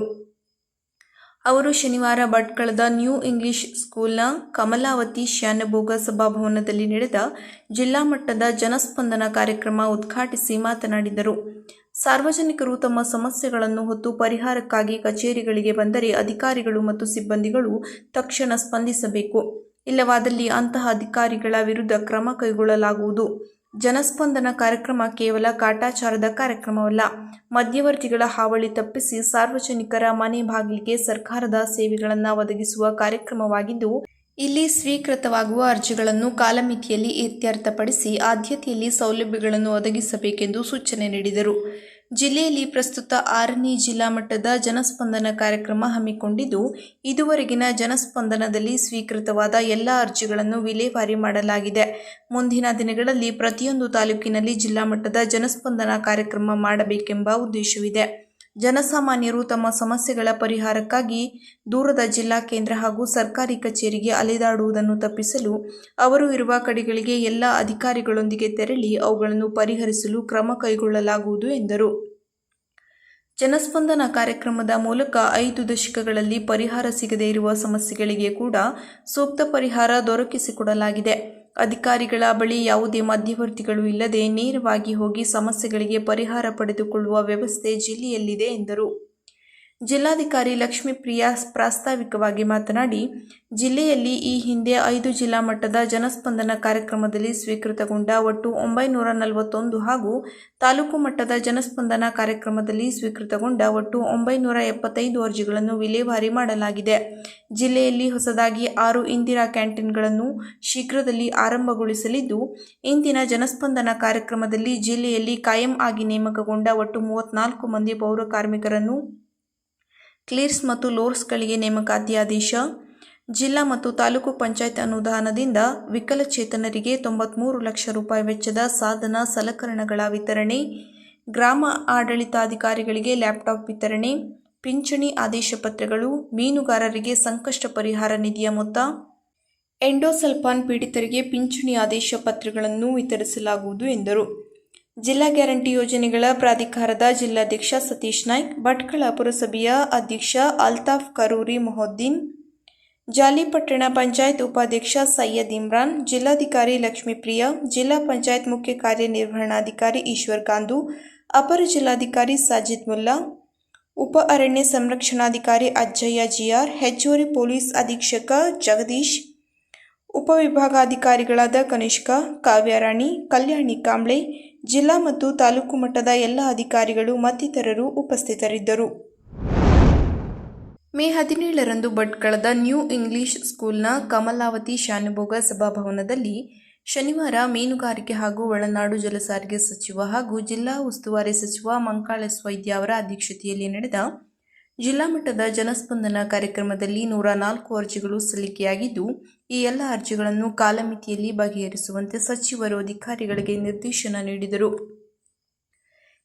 ಅವರು ಶನಿವಾರ ಭಟ್ಕಳದ ನ್ಯೂ ಇಂಗ್ಲಿಷ್ ಸ್ಕೂಲ್ನ ಕಮಲಾವತಿ ಶ್ಯಾನಭೋಗ ಸಭಾಭವನದಲ್ಲಿ ನಡೆದ ಜಿಲ್ಲಾ ಮಟ್ಟದ ಜನಸ್ಪಂದನ ಕಾರ್ಯಕ್ರಮ ಉದ್ಘಾಟಿಸಿ ಮಾತನಾಡಿದರು. ಸಾರ್ವಜನಿಕರು ತಮ್ಮ ಸಮಸ್ಯೆಗಳನ್ನು ಹೊತ್ತು ಪರಿಹಾರಕ್ಕಾಗಿ ಕಚೇರಿಗಳಿಗೆ ಬಂದರೆ ಅಧಿಕಾರಿಗಳು ಮತ್ತು ಸಿಬ್ಬಂದಿಗಳು ತಕ್ಷಣ ಸ್ಪಂದಿಸಬೇಕು. ಇಲ್ಲವಾದಲ್ಲಿ ಅಂತಹ ಅಧಿಕಾರಿಗಳ ವಿರುದ್ಧ ಕ್ರಮ ಕೈಗೊಳ್ಳಲಾಗುವುದು. ಜನಸ್ಪಂದನ ಕಾರ್ಯಕ್ರಮ ಕೇವಲ ಕಾಟಾಚಾರದ ಕಾರ್ಯಕ್ರಮವಲ್ಲ. ಮಧ್ಯವರ್ತಿಗಳ ಹಾವಳಿ ತಪ್ಪಿಸಿ ಸಾರ್ವಜನಿಕರ ಮನೆ ಬಾಗಿಲಿಗೆ ಸರ್ಕಾರದ ಸೇವೆಗಳನ್ನು ಒದಗಿಸುವ ಕಾರ್ಯಕ್ರಮವಾಗಿದ್ದು, ಇಲ್ಲಿ ಸ್ವೀಕೃತವಾಗುವ ಅರ್ಜಿಗಳನ್ನು ಕಾಲಮಿತಿಯಲ್ಲಿ ಇತ್ಯರ್ಥಪಡಿಸಿ ಆದ್ಯತೆಯಲ್ಲಿ ಸೌಲಭ್ಯಗಳನ್ನು ಒದಗಿಸಬೇಕೆಂದು ಸೂಚನೆ ನೀಡಿದರು. ಜಿಲ್ಲೆಯಲ್ಲಿ ಪ್ರಸ್ತುತ ಆರನೇ ಜಿಲ್ಲಾ ಮಟ್ಟದ ಜನಸ್ಪಂದನ ಕಾರ್ಯಕ್ರಮ ಹಮ್ಮಿಕೊಂಡಿದ್ದು, ಇದುವರೆಗಿನ ಜನಸ್ಪಂದನದಲ್ಲಿ ಸ್ವೀಕೃತವಾದ ಎಲ್ಲ ಅರ್ಜಿಗಳನ್ನು ವಿಲೇವಾರಿ ಮಾಡಲಾಗಿದೆ. ಮುಂದಿನ ದಿನಗಳಲ್ಲಿ ಪ್ರತಿಯೊಂದು ತಾಲೂಕಿನಲ್ಲಿ ಜಿಲ್ಲಾ ಮಟ್ಟದ ಜನಸ್ಪಂದನ ಕಾರ್ಯಕ್ರಮ ಮಾಡಬೇಕೆಂಬ ಉದ್ದೇಶವಿದೆ. ಜನಸಾಮಾನ್ಯರು ತಮ್ಮ ಸಮಸ್ಯೆಗಳ ಪರಿಹಾರಕ್ಕಾಗಿ ದೂರದ ಜಿಲ್ಲಾ ಕೇಂದ್ರ ಹಾಗೂ ಸರ್ಕಾರಿ ಕಚೇರಿಗೆ ಅಲೆದಾಡುವುದನ್ನು ತಪ್ಪಿಸಲು ಅವರು ಇರುವ ಕಡೆಗಳಿಗೆ ಎಲ್ಲ ಅಧಿಕಾರಿಗಳೊಂದಿಗೆ ತೆರಳಿ ಅವುಗಳನ್ನು ಪರಿಹರಿಸಲು ಕ್ರಮ ಕೈಗೊಳ್ಳಲಾಗುವುದು ಎಂದರು. ಜನಸ್ಪಂದನ ಕಾರ್ಯಕ್ರಮದ ಮೂಲಕ ಐದು ದಶಕಗಳಲ್ಲಿ ಪರಿಹಾರ ಸಿಗದೇ ಇರುವ ಸಮಸ್ಯೆಗಳಿಗೆ ಕೂಡ ಸೂಕ್ತ ಪರಿಹಾರ ದೊರಕಿಸಿಕೊಡಲಾಗಿದೆ. ಅಧಿಕಾರಿಗಳ ಬಳಿ ಯಾವುದೇ ಮಧ್ಯವರ್ತಿಗಳು ಇಲ್ಲದೆ ನೇರವಾಗಿ ಹೋಗಿ ಸಮಸ್ಯೆಗಳಿಗೆ ಪರಿಹಾರ ಪಡೆದುಕೊಳ್ಳುವ ವ್ಯವಸ್ಥೆ ಜಿಲ್ಲೆಯಲ್ಲಿದೆ ಎಂದರು. ಜಿಲ್ಲಾಧಿಕಾರಿ ಲಕ್ಷ್ಮೀಪ್ರಿಯಾ ಪ್ರಾಸ್ತಾವಿಕವಾಗಿ ಮಾತನಾಡಿ, ಜಿಲ್ಲೆಯಲ್ಲಿ ಈ ಹಿಂದೆ ಐದು ಜಿಲ್ಲಾ ಮಟ್ಟದ ಜನಸ್ಪಂದನ ಕಾರ್ಯಕ್ರಮದಲ್ಲಿ ಸ್ವೀಕೃತಗೊಂಡ ಒಟ್ಟು ಒಂಬೈನೂರ ನಲವತ್ತೊಂದು ಹಾಗೂ ತಾಲೂಕು ಮಟ್ಟದ ಜನಸ್ಪಂದನ ಕಾರ್ಯಕ್ರಮದಲ್ಲಿ ಸ್ವೀಕೃತಗೊಂಡ ಒಟ್ಟು ಒಂಬೈನೂರ ಎಪ್ಪತ್ತೈದು ಅರ್ಜಿಗಳನ್ನು ವಿಲೇವಾರಿ ಮಾಡಲಾಗಿದೆ. ಜಿಲ್ಲೆಯಲ್ಲಿ ಹೊಸದಾಗಿ ಆರು ಇಂದಿರಾ ಕ್ಯಾಂಟೀನ್ಗಳನ್ನು ಶೀಘ್ರದಲ್ಲಿ ಆರಂಭಗೊಳಿಸಲಿದ್ದು, ಇಂದಿನ ಜನಸ್ಪಂದನ ಕಾರ್ಯಕ್ರಮದಲ್ಲಿ ಜಿಲ್ಲೆಯಲ್ಲಿ ಕಾಯಂ ಆಗಿ ನೇಮಕಗೊಂಡ ಒಟ್ಟು ಮೂವತ್ನಾಲ್ಕು ಮಂದಿ ಪೌರ ಕಾರ್ಮಿಕರನ್ನು ಕ್ಲೀರ್ಸ್ ಮತ್ತು ಲೋರ್ಸ್ಗಳಿಗೆ ನೇಮಕಾತಿ ಆದೇಶ ಜಿಲ್ಲಾ ಮತ್ತು ತಾಲೂಕು ಪಂಚಾಯತ್ ಅನುದಾನದಿಂದ ವಿಕಲಚೇತನರಿಗೆ ತೊಂಬತ್ಮೂರು ಲಕ್ಷ ರೂಪಾಯಿ ವೆಚ್ಚದ ಸಾಧನ ಸಲಕರಣೆಗಳ ವಿತರಣೆ. ಗ್ರಾಮ ಆಡಳಿತಾಧಿಕಾರಿಗಳಿಗೆ ಲ್ಯಾಪ್ಟಾಪ್ ವಿತರಣೆ. ಪಿಂಚಣಿ ಆದೇಶ ಪತ್ರಗಳು. ಮೀನುಗಾರರಿಗೆ ಸಂಕಷ್ಟ ಪರಿಹಾರ ನಿಧಿಯ ಮೊತ್ತ. ಎಂಡೋಸಲ್ಫಾನ್ ಪೀಡಿತರಿಗೆ ಪಿಂಚಣಿ ಆದೇಶ ಪತ್ರಗಳನ್ನು ವಿತರಿಸಲಾಗುವುದು ಎಂದರು. ಜಿಲ್ಲಾ ಗ್ಯಾರಂಟಿ ಯೋಜನೆಗಳ ಪ್ರಾಧಿಕಾರದ ಜಿಲ್ಲಾಧ್ಯಕ್ಷ ಸತೀಶ್ ನಾಯ್ಕ್, ಭಟ್ಕಳ ಪುರಸಭೆಯ ಅಧ್ಯಕ್ಷ ಅಲ್ತಾಫ್ ಕರೂರಿ ಮೊಹದ್ದೀನ್ ಜಾಲಿಪಟ್ಟಣ ಪಂಚಾಯತ್ ಉಪಾಧ್ಯಕ್ಷ ಸೈಯದ್ ಇಮ್ರಾನ್, ಜಿಲ್ಲಾಧಿಕಾರಿ ಲಕ್ಷ್ಮೀಪ್ರಿಯ, ಜಿಲ್ಲಾ ಪಂಚಾಯತ್ ಮುಖ್ಯ ಕಾರ್ಯನಿರ್ವಹಣಾಧಿಕಾರಿ ಈಶ್ವರ್ ಕಾಂದು, ಅಪರ ಜಿಲ್ಲಾಧಿಕಾರಿ ಸಾಜಿದ್ ಮುಲ್ಲಾ, ಉಪ ಅರಣ್ಯ ಸಂರಕ್ಷಣಾಧಿಕಾರಿ ಅಜ್ಜಯ್ಯ ಜಿಆರ್ ಹೆಚ್ಚುವರಿ ಪೊಲೀಸ್ ಅಧೀಕ್ಷಕ ಜಗದೀಶ್ ಉಪವಿಭಾಗಾಧಿಕಾರಿಗಳಾದ ಕನಿಷ್ಕ ಕಾವ್ಯರಾಣಿ ಕಲ್ಯಾಣಿ ಕಾಂಬ್ಳೆ ಜಿಲ್ಲಾ ಮತ್ತು ತಾಲೂಕು ಮಟ್ಟದ ಎಲ್ಲ ಅಧಿಕಾರಿಗಳು ಮತ್ತಿತರರು ಉಪಸ್ಥಿತರಿದ್ದರು. ಮೇ ಹದಿನೇಳರಂದು ಭಟ್ಕಳದ ನ್ಯೂ ಇಂಗ್ಲಿಷ್ ಸ್ಕೂಲ್ನ ಕಮಲಾವತಿ ಶಾನುಭೋಗ ಸಭಾಭವನದಲ್ಲಿ ಶನಿವಾರ ಮೀನುಗಾರಿಕೆ ಹಾಗೂ ಒಳನಾಡು ಜಲಸಾರಿಗೆ ಸಚಿವ ಹಾಗೂ ಜಿಲ್ಲಾ ಉಸ್ತುವಾರಿ ಸಚಿವ ಮಂಕಾಳೆಸ್ ವೈದ್ಯ ಅವರ ಅಧ್ಯಕ್ಷತೆಯಲ್ಲಿ ನಡೆದ ಜಿಲ್ಲಾ ಮಟ್ಟದ ಜನಸ್ಪಂದನ ಕಾರ್ಯಕ್ರಮದಲ್ಲಿ ನೂರ ನಾಲ್ಕು ಅರ್ಜಿಗಳು ಸಲ್ಲಿಕೆಯಾಗಿದ್ದು, ಈ ಎಲ್ಲ ಅರ್ಜಿಗಳನ್ನು ಕಾಲಮಿತಿಯಲ್ಲಿ ಬಗೆಹರಿಸುವಂತೆ ಸಚಿವರು ಅಧಿಕಾರಿಗಳಿಗೆ ನಿರ್ದೇಶನ ನೀಡಿದರು.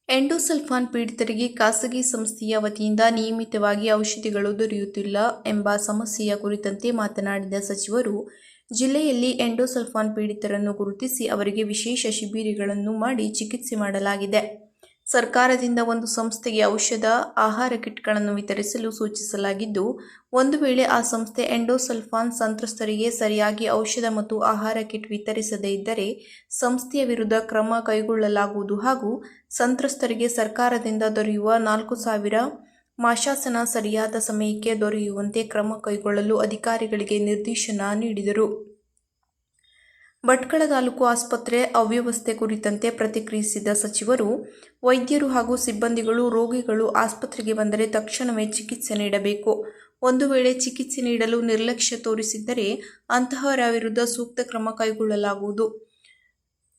ಎಂಡೋಸಲ್ಫಾನ್ ಪೀಡಿತರಿಗೆ ಖಾಸಗಿ ಸಂಸ್ಥೆಯ ವತಿಯಿಂದ ನಿಯಮಿತವಾಗಿ ಔಷಧಿಗಳು ದೊರೆಯುತ್ತಿಲ್ಲ ಎಂಬ ಸಮಸ್ಯೆಯ ಕುರಿತಂತೆ ಮಾತನಾಡಿದ ಸಚಿವರು, ಜಿಲ್ಲೆಯಲ್ಲಿ ಎಂಡೋಸಲ್ಫಾನ್ ಪೀಡಿತರನ್ನು ಗುರುತಿಸಿ ಅವರಿಗೆ ವಿಶೇಷ ಶಿಬಿರಗಳನ್ನು ಮಾಡಿ ಚಿಕಿತ್ಸೆ ಮಾಡಲಾಗಿದೆ. ಸರ್ಕಾರದಿಂದ ಒಂದು ಸಂಸ್ಥೆಗೆ ಔಷಧ, ಆಹಾರ ಕಿಟ್ಗಳನ್ನು ವಿತರಿಸಲು ಸೂಚಿಸಲಾಗಿದ್ದು, ಒಂದು ವೇಳೆ ಆ ಸಂಸ್ಥೆ ಎಂಡೋಸಲ್ಫಾನ್ ಸಂತ್ರಸ್ತರಿಗೆ ಸರಿಯಾಗಿ ಔಷಧ ಮತ್ತು ಆಹಾರ ಕಿಟ್ ವಿತರಿಸದೇ ಇದ್ದರೆ ಸಂಸ್ಥೆಯ ವಿರುದ್ಧ ಕ್ರಮ ಕೈಗೊಳ್ಳಲಾಗುವುದು ಹಾಗೂ ಸಂತ್ರಸ್ತರಿಗೆ ಸರ್ಕಾರದಿಂದ ದೊರೆಯುವ ನಾಲ್ಕು ಸಾವಿರ ಮಾಶಾಸನ ಸರಿಯಾದ ಸಮಯಕ್ಕೆ ದೊರೆಯುವಂತೆ ಕ್ರಮ ಕೈಗೊಳ್ಳಲು ಅಧಿಕಾರಿಗಳಿಗೆ ನಿರ್ದೇಶನ ನೀಡಿದರು. ಭಟ್ಕಳ ತಾಲೂಕು ಆಸ್ಪತ್ರೆ ಅವ್ಯವಸ್ಥೆ ಕುರಿತಂತೆ ಪ್ರತಿಕ್ರಿಯಿಸಿದ ಸಚಿವರು, ವೈದ್ಯರು ಹಾಗೂ ಸಿಬ್ಬಂದಿಗಳು ರೋಗಿಗಳು ಆಸ್ಪತ್ರೆಗೆ ಬಂದರೆ ತಕ್ಷಣವೇ ಚಿಕಿತ್ಸೆ ನೀಡಬೇಕು. ಒಂದು ವೇಳೆ ಚಿಕಿತ್ಸೆ ನೀಡಲು ನಿರ್ಲಕ್ಷ್ಯ ತೋರಿಸಿದ್ದರೆ ಅಂತಹವರ ವಿರುದ್ಧ ಸೂಕ್ತ ಕ್ರಮ ಕೈಗೊಳ್ಳಲಾಗುವುದು.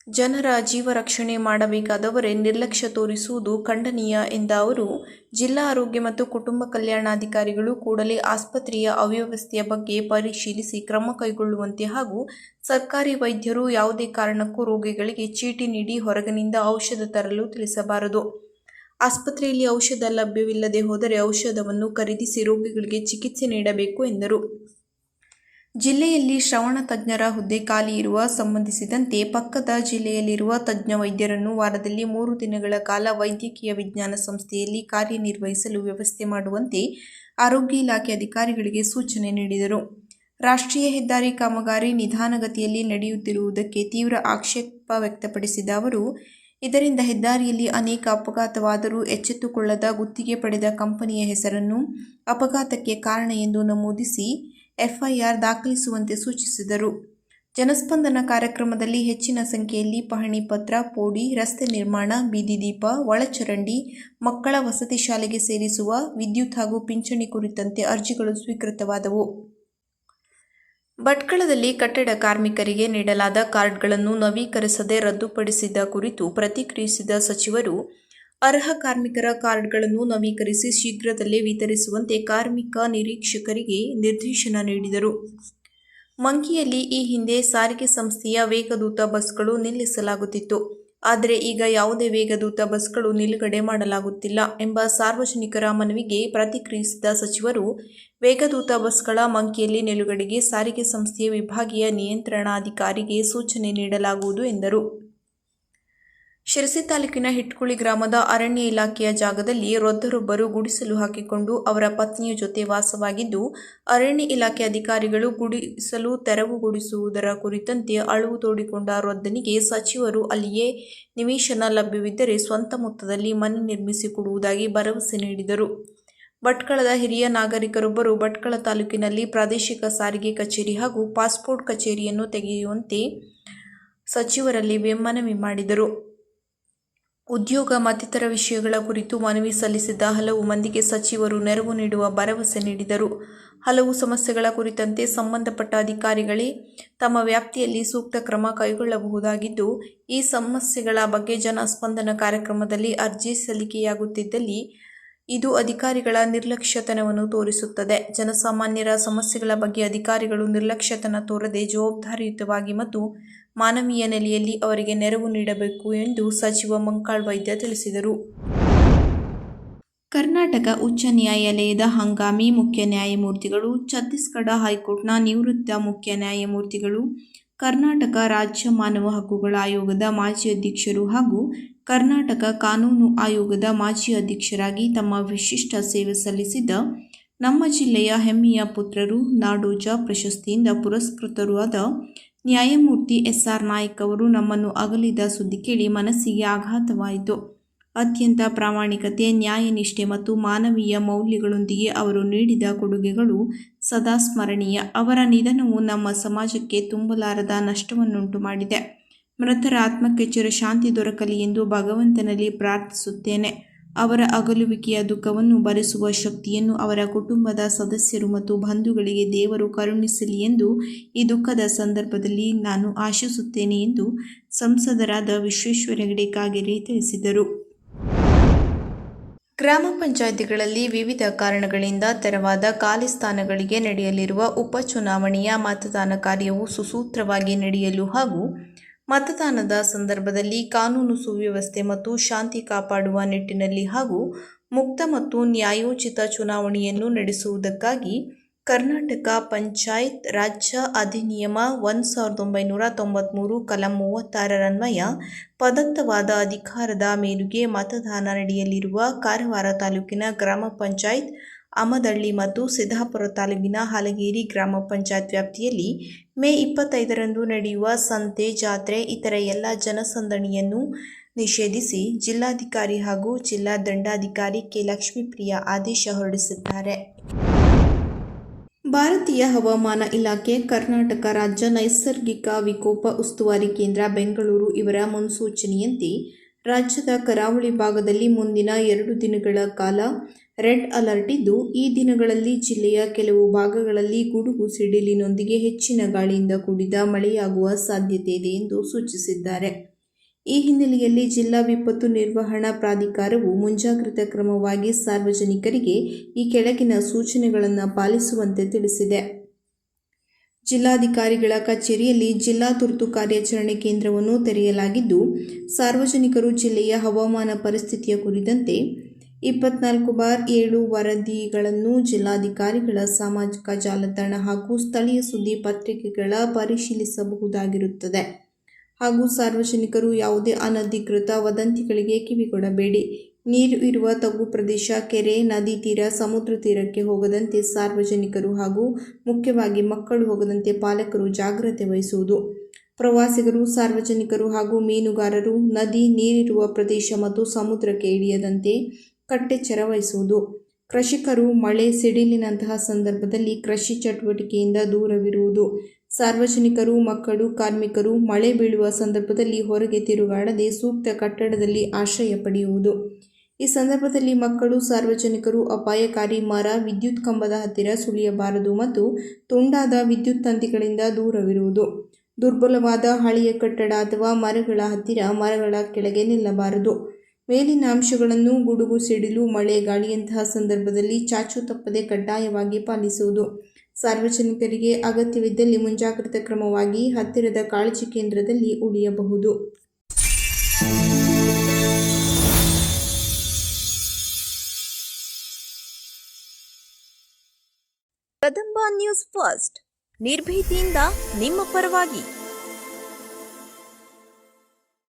ಜನರ ಜೀವ ರಕ್ಷಣೆ ಮಾಡಬೇಕಾದವರೇ ನಿರ್ಲಕ್ಷ್ಯ ತೋರಿಸುವುದು ಖಂಡನೀಯ ಎಂದ ಅವರು, ಜಿಲ್ಲಾ ಆರೋಗ್ಯ ಮತ್ತು ಕುಟುಂಬ ಕಲ್ಯಾಣಾಧಿಕಾರಿಗಳು ಕೂಡಲೇ ಆಸ್ಪತ್ರೆಯ ಅವ್ಯವಸ್ಥೆಯ ಬಗ್ಗೆ ಪರಿಶೀಲಿಸಿ ಕ್ರಮ ಕೈಗೊಳ್ಳುವಂತೆ ಹಾಗೂ ಸರ್ಕಾರಿ ವೈದ್ಯರು ಯಾವುದೇ ಕಾರಣಕ್ಕೂ ರೋಗಿಗಳಿಗೆ ಚೀಟಿ ನೀಡಿ ಹೊರಗಿನಿಂದ ಔಷಧ ತರಲು ತಿಳಿಸಬಾರದು. ಆಸ್ಪತ್ರೆಯಲ್ಲಿ ಔಷಧ ಲಭ್ಯವಿಲ್ಲದೆ ಹೋದರೆ ಔಷಧವನ್ನು ಖರೀದಿಸಿ ರೋಗಿಗಳಿಗೆ ಚಿಕಿತ್ಸೆ ನೀಡಬೇಕು ಎಂದರು. ಜಿಲ್ಲೆಯಲ್ಲಿ ಶ್ರವಣ ತಜ್ಞರ ಹುದ್ದೆ ಖಾಲಿ ಇರುವ ಸಂಬಂಧಿಸಿದಂತೆ ಪಕ್ಕದ ಜಿಲ್ಲೆಯಲ್ಲಿರುವ ತಜ್ಞ ವೈದ್ಯರನ್ನು ವಾರದಲ್ಲಿ ಮೂರು ದಿನಗಳ ಕಾಲ ವೈದ್ಯಕೀಯ ವಿಜ್ಞಾನ ಸಂಸ್ಥೆಯಲ್ಲಿ ಕಾರ್ಯನಿರ್ವಹಿಸಲು ವ್ಯವಸ್ಥೆ ಮಾಡುವಂತೆ ಆರೋಗ್ಯ ಇಲಾಖೆ ಅಧಿಕಾರಿಗಳಿಗೆ ಸೂಚನೆ ನೀಡಿದರು. ರಾಷ್ಟ್ರೀಯ ಹೆದ್ದಾರಿ ಕಾಮಗಾರಿ ನಿಧಾನಗತಿಯಲ್ಲಿ ನಡೆಯುತ್ತಿರುವುದಕ್ಕೆ ತೀವ್ರ ಆಕ್ಷೇಪ ವ್ಯಕ್ತಪಡಿಸಿದ ಅವರು, ಇದರಿಂದ ಹೆದ್ದಾರಿಯಲ್ಲಿ ಅನೇಕ ಅಪಘಾತವಾದರೂ ಎಚ್ಚೆತ್ತುಕೊಳ್ಳದ ಗುತ್ತಿಗೆ ಪಡೆದ ಕಂಪನಿಯ ಹೆಸರನ್ನು ಅಪಘಾತಕ್ಕೆ ಕಾರಣ ಎಂದು ನಮೂದಿಸಿ ಎಫ್ಐಆರ್ ದಾಖಲಿಸುವಂತೆ ಸೂಚಿಸಿದರು. ಜನಸ್ಪಂದನ ಕಾರ್ಯಕ್ರಮದಲ್ಲಿ ಹೆಚ್ಚಿನ ಸಂಖ್ಯೆಯಲ್ಲಿ ಪಹಣಿ ಪತ್ರ, ಪೋಡಿ, ರಸ್ತೆ ನಿರ್ಮಾಣ, ಬೀದಿ ದೀಪ, ಒಳಚರಂಡಿ, ಮಕ್ಕಳ ವಸತಿ ಶಾಲೆಗೆ ಸೇರಿಸುವ, ವಿದ್ಯುತ್ ಹಾಗೂ ಪಿಂಚಣಿ ಕುರಿತಂತೆ ಅರ್ಜಿಗಳು ಸ್ವೀಕೃತವಾದವು. ಭಟ್ಕಳದಲ್ಲಿ ಕಟ್ಟಡ ಕಾರ್ಮಿಕರಿಗೆ ನೀಡಲಾದ ಕಾರ್ಡ್ಗಳನ್ನು ನವೀಕರಿಸದೆ ರದ್ದುಪಡಿಸಿದ ಕುರಿತು ಪ್ರತಿಕ್ರಿಯಿಸಿದ ಸಚಿವರು ಅರ್ಹ ಕಾರ್ಮಿಕರ ಕಾರ್ಡ್ಗಳನ್ನು ನವೀಕರಿಸಿ ಶೀಘ್ರದಲ್ಲೇ ವಿತರಿಸುವಂತೆ ಕಾರ್ಮಿಕ ನಿರೀಕ್ಷಕರಿಗೆ ನಿರ್ದೇಶನ ನೀಡಿದರು. ಮಂಕಿಯಲ್ಲಿ ಈ ಹಿಂದೆ ಸಾರಿಗೆ ಸಂಸ್ಥೆಯ ವೇಗದೂತ ಬಸ್ಗಳು ನಿಲ್ಲಿಸಲಾಗುತ್ತಿತ್ತು. ಆದರೆ ಈಗ ಯಾವುದೇ ವೇಗದೂತ ಬಸ್ಗಳು ನಿಲುಗಡೆ ಮಾಡಲಾಗುತ್ತಿಲ್ಲ ಎಂಬ ಸಾರ್ವಜನಿಕರ ಮನವಿಗೆ ಪ್ರತಿಕ್ರಿಯಿಸಿದ ಸಚಿವರು, ವೇಗದೂತ ಬಸ್ಗಳ ಮಂಕಿಯಲ್ಲಿ ನಿಲುಗಡೆಗೆ ಸಾರಿಗೆ ಸಂಸ್ಥೆಯ ವಿಭಾಗೀಯ ನಿಯಂತ್ರಣಾಧಿಕಾರಿಗೆ ಸೂಚನೆ ನೀಡಲಾಗುವುದು ಎಂದರು. ಶಿರಸಿ ತಾಲೂಕಿನ ಹಿಟ್ಕುಳಿ ಗ್ರಾಮದ ಅರಣ್ಯ ಇಲಾಖೆಯ ಜಾಗದಲ್ಲಿ ವೃದ್ಧರೊಬ್ಬರು ಗುಡಿಸಲು ಹಾಕಿಕೊಂಡು ಅವರ ಪತ್ನಿಯ ಜೊತೆ ವಾಸವಾಗಿದ್ದು, ಅರಣ್ಯ ಇಲಾಖೆ ಅಧಿಕಾರಿಗಳು ಗುಡಿಸಲು ತೆರವುಗೊಳಿಸುವುದರ ಕುರಿತಂತೆ ಅಳುವು ತೋಡಿಕೊಂಡ ವೃದ್ಧನಿಗೆ ಸಚಿವರು ಅಲ್ಲಿಯೇ ನಿವೇಶನ ಲಭ್ಯವಿದ್ದರೆ ಸ್ವಂತ ಮೊತ್ತದಲ್ಲಿ ಮನೆ ನಿರ್ಮಿಸಿಕೊಡುವುದಾಗಿ ಭರವಸೆ ನೀಡಿದರು. ಭಟ್ಕಳದ ಹಿರಿಯ ನಾಗರಿಕರೊಬ್ಬರು ಭಟ್ಕಳ ತಾಲೂಕಿನಲ್ಲಿ ಪ್ರಾದೇಶಿಕ ಸಾರಿಗೆ ಕಚೇರಿ ಹಾಗೂ ಪಾಸ್ಪೋರ್ಟ್ ಕಚೇರಿಯನ್ನು ತೆಗೆಯುವಂತೆ ಸಚಿವರಲ್ಲಿ ಮನವಿ ಮಾಡಿದರು. ಉದ್ಯೋಗ ಮತ್ತಿತರ ವಿಷಯಗಳ ಕುರಿತು ಮನವಿ ಸಲ್ಲಿಸಿದ್ದ ಹಲವು ಮಂದಿಗೆ ಸಚಿವರು ನೆರವು ನೀಡುವ ಭರವಸೆ ನೀಡಿದರು. ಹಲವು ಸಮಸ್ಯೆಗಳ ಕುರಿತಂತೆ ಸಂಬಂಧಪಟ್ಟ ಅಧಿಕಾರಿಗಳೇ ತಮ್ಮ ವ್ಯಾಪ್ತಿಯಲ್ಲಿ ಸೂಕ್ತ ಕ್ರಮ ಕೈಗೊಳ್ಳಬಹುದಾಗಿದ್ದು, ಈ ಸಮಸ್ಯೆಗಳ ಬಗ್ಗೆ ಜನಸ್ಪಂದನ ಕಾರ್ಯಕ್ರಮದಲ್ಲಿ ಅರ್ಜಿ ಸಲ್ಲಿಕೆಯಾಗುತ್ತಿದ್ದಲ್ಲಿ ಇದು ಅಧಿಕಾರಿಗಳ ನಿರ್ಲಕ್ಷ್ಯತನವನ್ನು ತೋರಿಸುತ್ತದೆ. ಜನಸಾಮಾನ್ಯರ ಸಮಸ್ಯೆಗಳ ಬಗ್ಗೆ ಅಧಿಕಾರಿಗಳು ನಿರ್ಲಕ್ಷ್ಯತನ ತೋರದೆ ಜವಾಬ್ದಾರಿಯುತವಾಗಿ ಮತ್ತು ಮಾನವೀಯ ನೆಲೆಯಲ್ಲಿ ಅವರಿಗೆ ನೆರವು ನೀಡಬೇಕು ಎಂದು ಸಚಿವ ಮಂಕಾಳ್ ವೈದ್ಯ ತಿಳಿಸಿದರು. ಕರ್ನಾಟಕ ಉಚ್ಚ ನ್ಯಾಯಾಲಯದ ಹಂಗಾಮಿ ಮುಖ್ಯ ನ್ಯಾಯಮೂರ್ತಿಗಳು, ಛತ್ತೀಸ್ಗಢ ಹೈಕೋರ್ಟ್ನ ನಿವೃತ್ತ ಮುಖ್ಯ ನ್ಯಾಯಮೂರ್ತಿಗಳು, ಕರ್ನಾಟಕ ರಾಜ್ಯ ಮಾನವ ಹಕ್ಕುಗಳ ಆಯೋಗದ ಮಾಜಿ ಅಧ್ಯಕ್ಷರು ಹಾಗೂ ಕರ್ನಾಟಕ ಕಾನೂನು ಆಯೋಗದ ಮಾಜಿ ಅಧ್ಯಕ್ಷರಾಗಿ ತಮ್ಮ ವಿಶಿಷ್ಟ ಸೇವೆ ಸಲ್ಲಿಸಿದ್ದ ನಮ್ಮ ಜಿಲ್ಲೆಯ ಹೆಮ್ಮೆಯ ಪುತ್ರರು, ನಾಡೋಜ ಪ್ರಶಸ್ತಿಯಿಂದ ಪುರಸ್ಕೃತರೂ ಆದ ನ್ಯಾಯಮೂರ್ತಿ ಎಸ್ ಆರ್ ನಾಯಕ್ ಅವರು ನಮ್ಮನ್ನು ಅಗಲಿದ ಸುದ್ದಿ ಕೇಳಿ ಮನಸ್ಸಿಗೆ ಆಘಾತವಾಯಿತು. ಅತ್ಯಂತ ಪ್ರಾಮಾಣಿಕತೆ, ನ್ಯಾಯನಿಷ್ಠೆ ಮತ್ತು ಮಾನವೀಯ ಮೌಲ್ಯಗಳೊಂದಿಗೆ ಅವರು ನೀಡಿದ ಕೊಡುಗೆಗಳು ಸದಾ ಸ್ಮರಣೀಯ. ಅವರ ನಿಧನವು ನಮ್ಮ ಸಮಾಜಕ್ಕೆ ತುಂಬಲಾರದ ನಷ್ಟವನ್ನುಂಟು ಮಾಡಿದೆ. ಮೃತರ ಆತ್ಮಕ್ಕೆ ಚಿರಶಾಂತಿ ದೊರಕಲಿ ಎಂದು ಭಗವಂತನಲ್ಲಿ ಪ್ರಾರ್ಥಿಸುತ್ತೇನೆ. ಅವರ ಅಗಲುವಿಕೆಯ ದುಃಖವನ್ನು ಭರಿಸುವ ಶಕ್ತಿಯನ್ನು ಅವರ ಕುಟುಂಬದ ಸದಸ್ಯರು ಮತ್ತು ಬಂಧುಗಳಿಗೆ ದೇವರು ಕರುಣಿಸಲಿ ಎಂದು ಈ ದುಃಖದ ಸಂದರ್ಭದಲ್ಲಿ ನಾನು ಆಶಿಸುತ್ತೇನೆ ಎಂದು ಸಂಸದರಾದ ವಿಶ್ವೇಶ್ವರ ಹೆಗಡೆ ಕಾಗೇರಿ ತಿಳಿಸಿದರು. ಗ್ರಾಮ ಪಂಚಾಯಿತಿಗಳಲ್ಲಿ ವಿವಿಧ ಕಾರಣಗಳಿಂದ ತೆರವಾದ ಖಾಲಿ ಸ್ಥಾನಗಳಿಗೆ ನಡೆಯಲಿರುವ ಉಪಚುನಾವಣೆಯ ಮತದಾನ ಕಾರ್ಯವು ಸುಸೂತ್ರವಾಗಿ ನಡೆಯಲು ಹಾಗೂ ಮತದಾನದ ಸಂದರ್ಭದಲ್ಲಿ ಕಾನೂನು ಸುವ್ಯವಸ್ಥೆ ಮತ್ತು ಶಾಂತಿ ಕಾಪಾಡುವ ನಿಟ್ಟಿನಲ್ಲಿ ಹಾಗೂ ಮುಕ್ತ ಮತ್ತು ನ್ಯಾಯೋಚಿತ ಚುನಾವಣೆಯನ್ನು ನಡೆಸುವುದಕ್ಕಾಗಿ ಕರ್ನಾಟಕ ಪಂಚಾಯತ್ ರಾಜ್ಯ ಅಧಿನಿಯಮ ಒಂದು ಸಾವಿರದ ಒಂಬೈನೂರ ತೊಂಬತ್ತ್ಮೂರು ಕಲಂ ಮೂವತ್ತಾರರನ್ವಯ ಪದತ್ತವಾದ ಅಧಿಕಾರದ ಮೇಲುಗೆ ಮತದಾನ ನಡೆಯಲಿರುವ ಕಾರವಾರ ತಾಲೂಕಿನ ಗ್ರಾಮ ಪಂಚಾಯತ್ ಅಮದಳ್ಳಿ ಮತ್ತು ಸಿದ್ದಾಪುರ ತಾಲೂಕಿನ ಹಲಗೇರಿ ಗ್ರಾಮ ಪಂಚಾಯತ್ ವ್ಯಾಪ್ತಿಯಲ್ಲಿ ಮೇ ಇಪ್ಪತ್ತೈದರಂದು ನಡೆಯುವ ಸಂತೆ, ಜಾತ್ರೆ, ಇತರ ಎಲ್ಲ ಜನಸಂದಣಿಯನ್ನು ನಿಷೇಧಿಸಿ ಜಿಲ್ಲಾಧಿಕಾರಿ ಹಾಗೂ ಜಿಲ್ಲಾ ದಂಡಾಧಿಕಾರಿ ಕೆ. ಲಕ್ಷ್ಮೀಪ್ರಿಯ ಆದೇಶ ಹೊರಡಿಸಿದ್ದಾರೆ. ಭಾರತೀಯ ಹವಾಮಾನ ಇಲಾಖೆ, ಕರ್ನಾಟಕ ರಾಜ್ಯ ನೈಸರ್ಗಿಕ ವಿಕೋಪ ಉಸ್ತುವಾರಿ ಕೇಂದ್ರ ಬೆಂಗಳೂರು ಇವರ ಮುನ್ಸೂಚನೆಯಂತೆ ರಾಜ್ಯದ ಕರಾವಳಿ ಭಾಗದಲ್ಲಿ ಮುಂದಿನ ಎರಡು ದಿನಗಳ ಕಾಲ ರೆಡ್ ಅಲರ್ಟ್ ಇದ್ದು, ಈ ದಿನಗಳಲ್ಲಿ ಜಿಲ್ಲೆಯ ಕೆಲವು ಭಾಗಗಳಲ್ಲಿ ಗುಡುಗು ಸಿಡಿಲಿನೊಂದಿಗೆ ಹೆಚ್ಚಿನ ಗಾಳಿಯಿಂದ ಕೂಡಿದ ಮಳೆಯಾಗುವ ಸಾಧ್ಯತೆ ಇದೆ ಎಂದು ಸೂಚಿಸಿದ್ದಾರೆ. ಈ ಹಿನ್ನೆಲೆಯಲ್ಲಿ ಜಿಲ್ಲಾ ವಿಪತ್ತು ನಿರ್ವಹಣಾ ಪ್ರಾಧಿಕಾರವು ಮುಂಜಾಗ್ರತಾ ಕ್ರಮವಾಗಿ ಸಾರ್ವಜನಿಕರಿಗೆ ಈ ಕೆಳಗಿನ ಸೂಚನೆಗಳನ್ನು ಪಾಲಿಸುವಂತೆ ತಿಳಿಸಿದೆ. ಜಿಲ್ಲಾಧಿಕಾರಿಗಳ ಕಚೇರಿಯಲ್ಲಿ ಜಿಲ್ಲಾ ತುರ್ತು ಕಾರ್ಯಾಚರಣೆ ಕೇಂದ್ರವನ್ನು ತೆರೆಯಲಾಗಿದ್ದು, ಸಾರ್ವಜನಿಕರು ಜಿಲ್ಲೆಯ ಹವಾಮಾನ ಪರಿಸ್ಥಿತಿಯ ಕುರಿತಂತೆ ಇಪ್ಪತ್ನಾಲ್ಕು ಬಾರ್ ಏಳು ವರದಿಗಳನ್ನು ಜಿಲ್ಲಾಧಿಕಾರಿಗಳ ಸಾಮಾಜಿಕ ಜಾಲತಾಣ ಹಾಗೂ ಸ್ಥಳೀಯ ಸುದ್ದಿ ಪತ್ರಿಕೆಗಳ ಪರಿಶೀಲಿಸಬಹುದಾಗಿರುತ್ತದೆ. ಹಾಗೂ ಸಾರ್ವಜನಿಕರು ಯಾವುದೇ ಅನಧಿಕೃತ ವದಂತಿಗಳಿಗೆ ಕಿವಿಗೊಡಬೇಡಿ. ನೀರು ಇರುವ ತಗ್ಗು ಪ್ರದೇಶ, ಕೆರೆ, ನದಿ ತೀರ, ಸಮುದ್ರ ತೀರಕ್ಕೆ ಹೋಗದಂತೆ ಸಾರ್ವಜನಿಕರು ಹಾಗೂ ಮುಖ್ಯವಾಗಿ ಮಕ್ಕಳು ಹೋಗದಂತೆ ಪಾಲಕರು ಜಾಗ್ರತೆ ವಹಿಸುವುದು. ಪ್ರವಾಸಿಗರು, ಸಾರ್ವಜನಿಕರು ಹಾಗೂ ಮೀನುಗಾರರು ನದಿ ನೀರಿರುವ ಪ್ರದೇಶ ಮತ್ತು ಸಮುದ್ರಕ್ಕೆ ಇಳಿಯದಂತೆ ಕಟ್ಟೆಚ್ಚರ ವಹಿಸುವುದು ಕೃಷಿಕರು ಮಳೆ ಸಿಡಿಲಿನಂತಹ ಸಂದರ್ಭದಲ್ಲಿ ಕೃಷಿ ಚಟುವಟಿಕೆಯಿಂದ ದೂರವಿರುವುದು. ಸಾರ್ವಜನಿಕರು, ಮಕ್ಕಳು, ಕಾರ್ಮಿಕರು ಮಳೆ ಬೀಳುವ ಸಂದರ್ಭದಲ್ಲಿ ಹೊರಗೆ ತಿರುಗಾಡದೆ ಸೂಕ್ತ ಕಟ್ಟಡದಲ್ಲಿ ಆಶ್ರಯ ಪಡೆಯುವುದು. ಈ ಸಂದರ್ಭದಲ್ಲಿ ಮಕ್ಕಳು, ಸಾರ್ವಜನಿಕರು ಅಪಾಯಕಾರಿ ಮರ, ವಿದ್ಯುತ್ ಕಂಬದ ಹತ್ತಿರ ಸುಳಿಯಬಾರದು ಮತ್ತು ತುಂಡಾದ ವಿದ್ಯುತ್ ತಂತಿಗಳಿಂದ ದೂರವಿರುವುದು. ದುರ್ಬಲವಾದ ಹಳೆಯ ಕಟ್ಟಡ ಅಥವಾ ಮರಗಳ ಹತ್ತಿರ ಮರಗಳ ಕೆಳಗೆ ನಿಲ್ಲಬಾರದು. ಮೇಲಿನ ಅಂಶಗಳನ್ನು ಗುಡುಗು, ಸಿಡಿಲು, ಮಳೆ, ಗಾಳಿಯಂತಹ ಸಂದರ್ಭದಲ್ಲಿ ಚಾಚು ತಪ್ಪದೆ ಕಡ್ಡಾಯವಾಗಿ ಪಾಲಿಸುವುದು. ಸಾರ್ವಜನಿಕರಿಗೆ ಅಗತ್ಯವಿದ್ದಲ್ಲಿ ಮುಂಜಾಗ್ರತಾ ಕ್ರಮವಾಗಿ ಹತ್ತಿರದ ಕಾಳಜಿ ಕೇಂದ್ರದಲ್ಲಿ ಉಳಿಯಬಹುದು. Kadamba news first. ನಿರ್ಭೀತಿಯಿಂದ ನಿಮ್ಮ ಪರವಾಗಿ.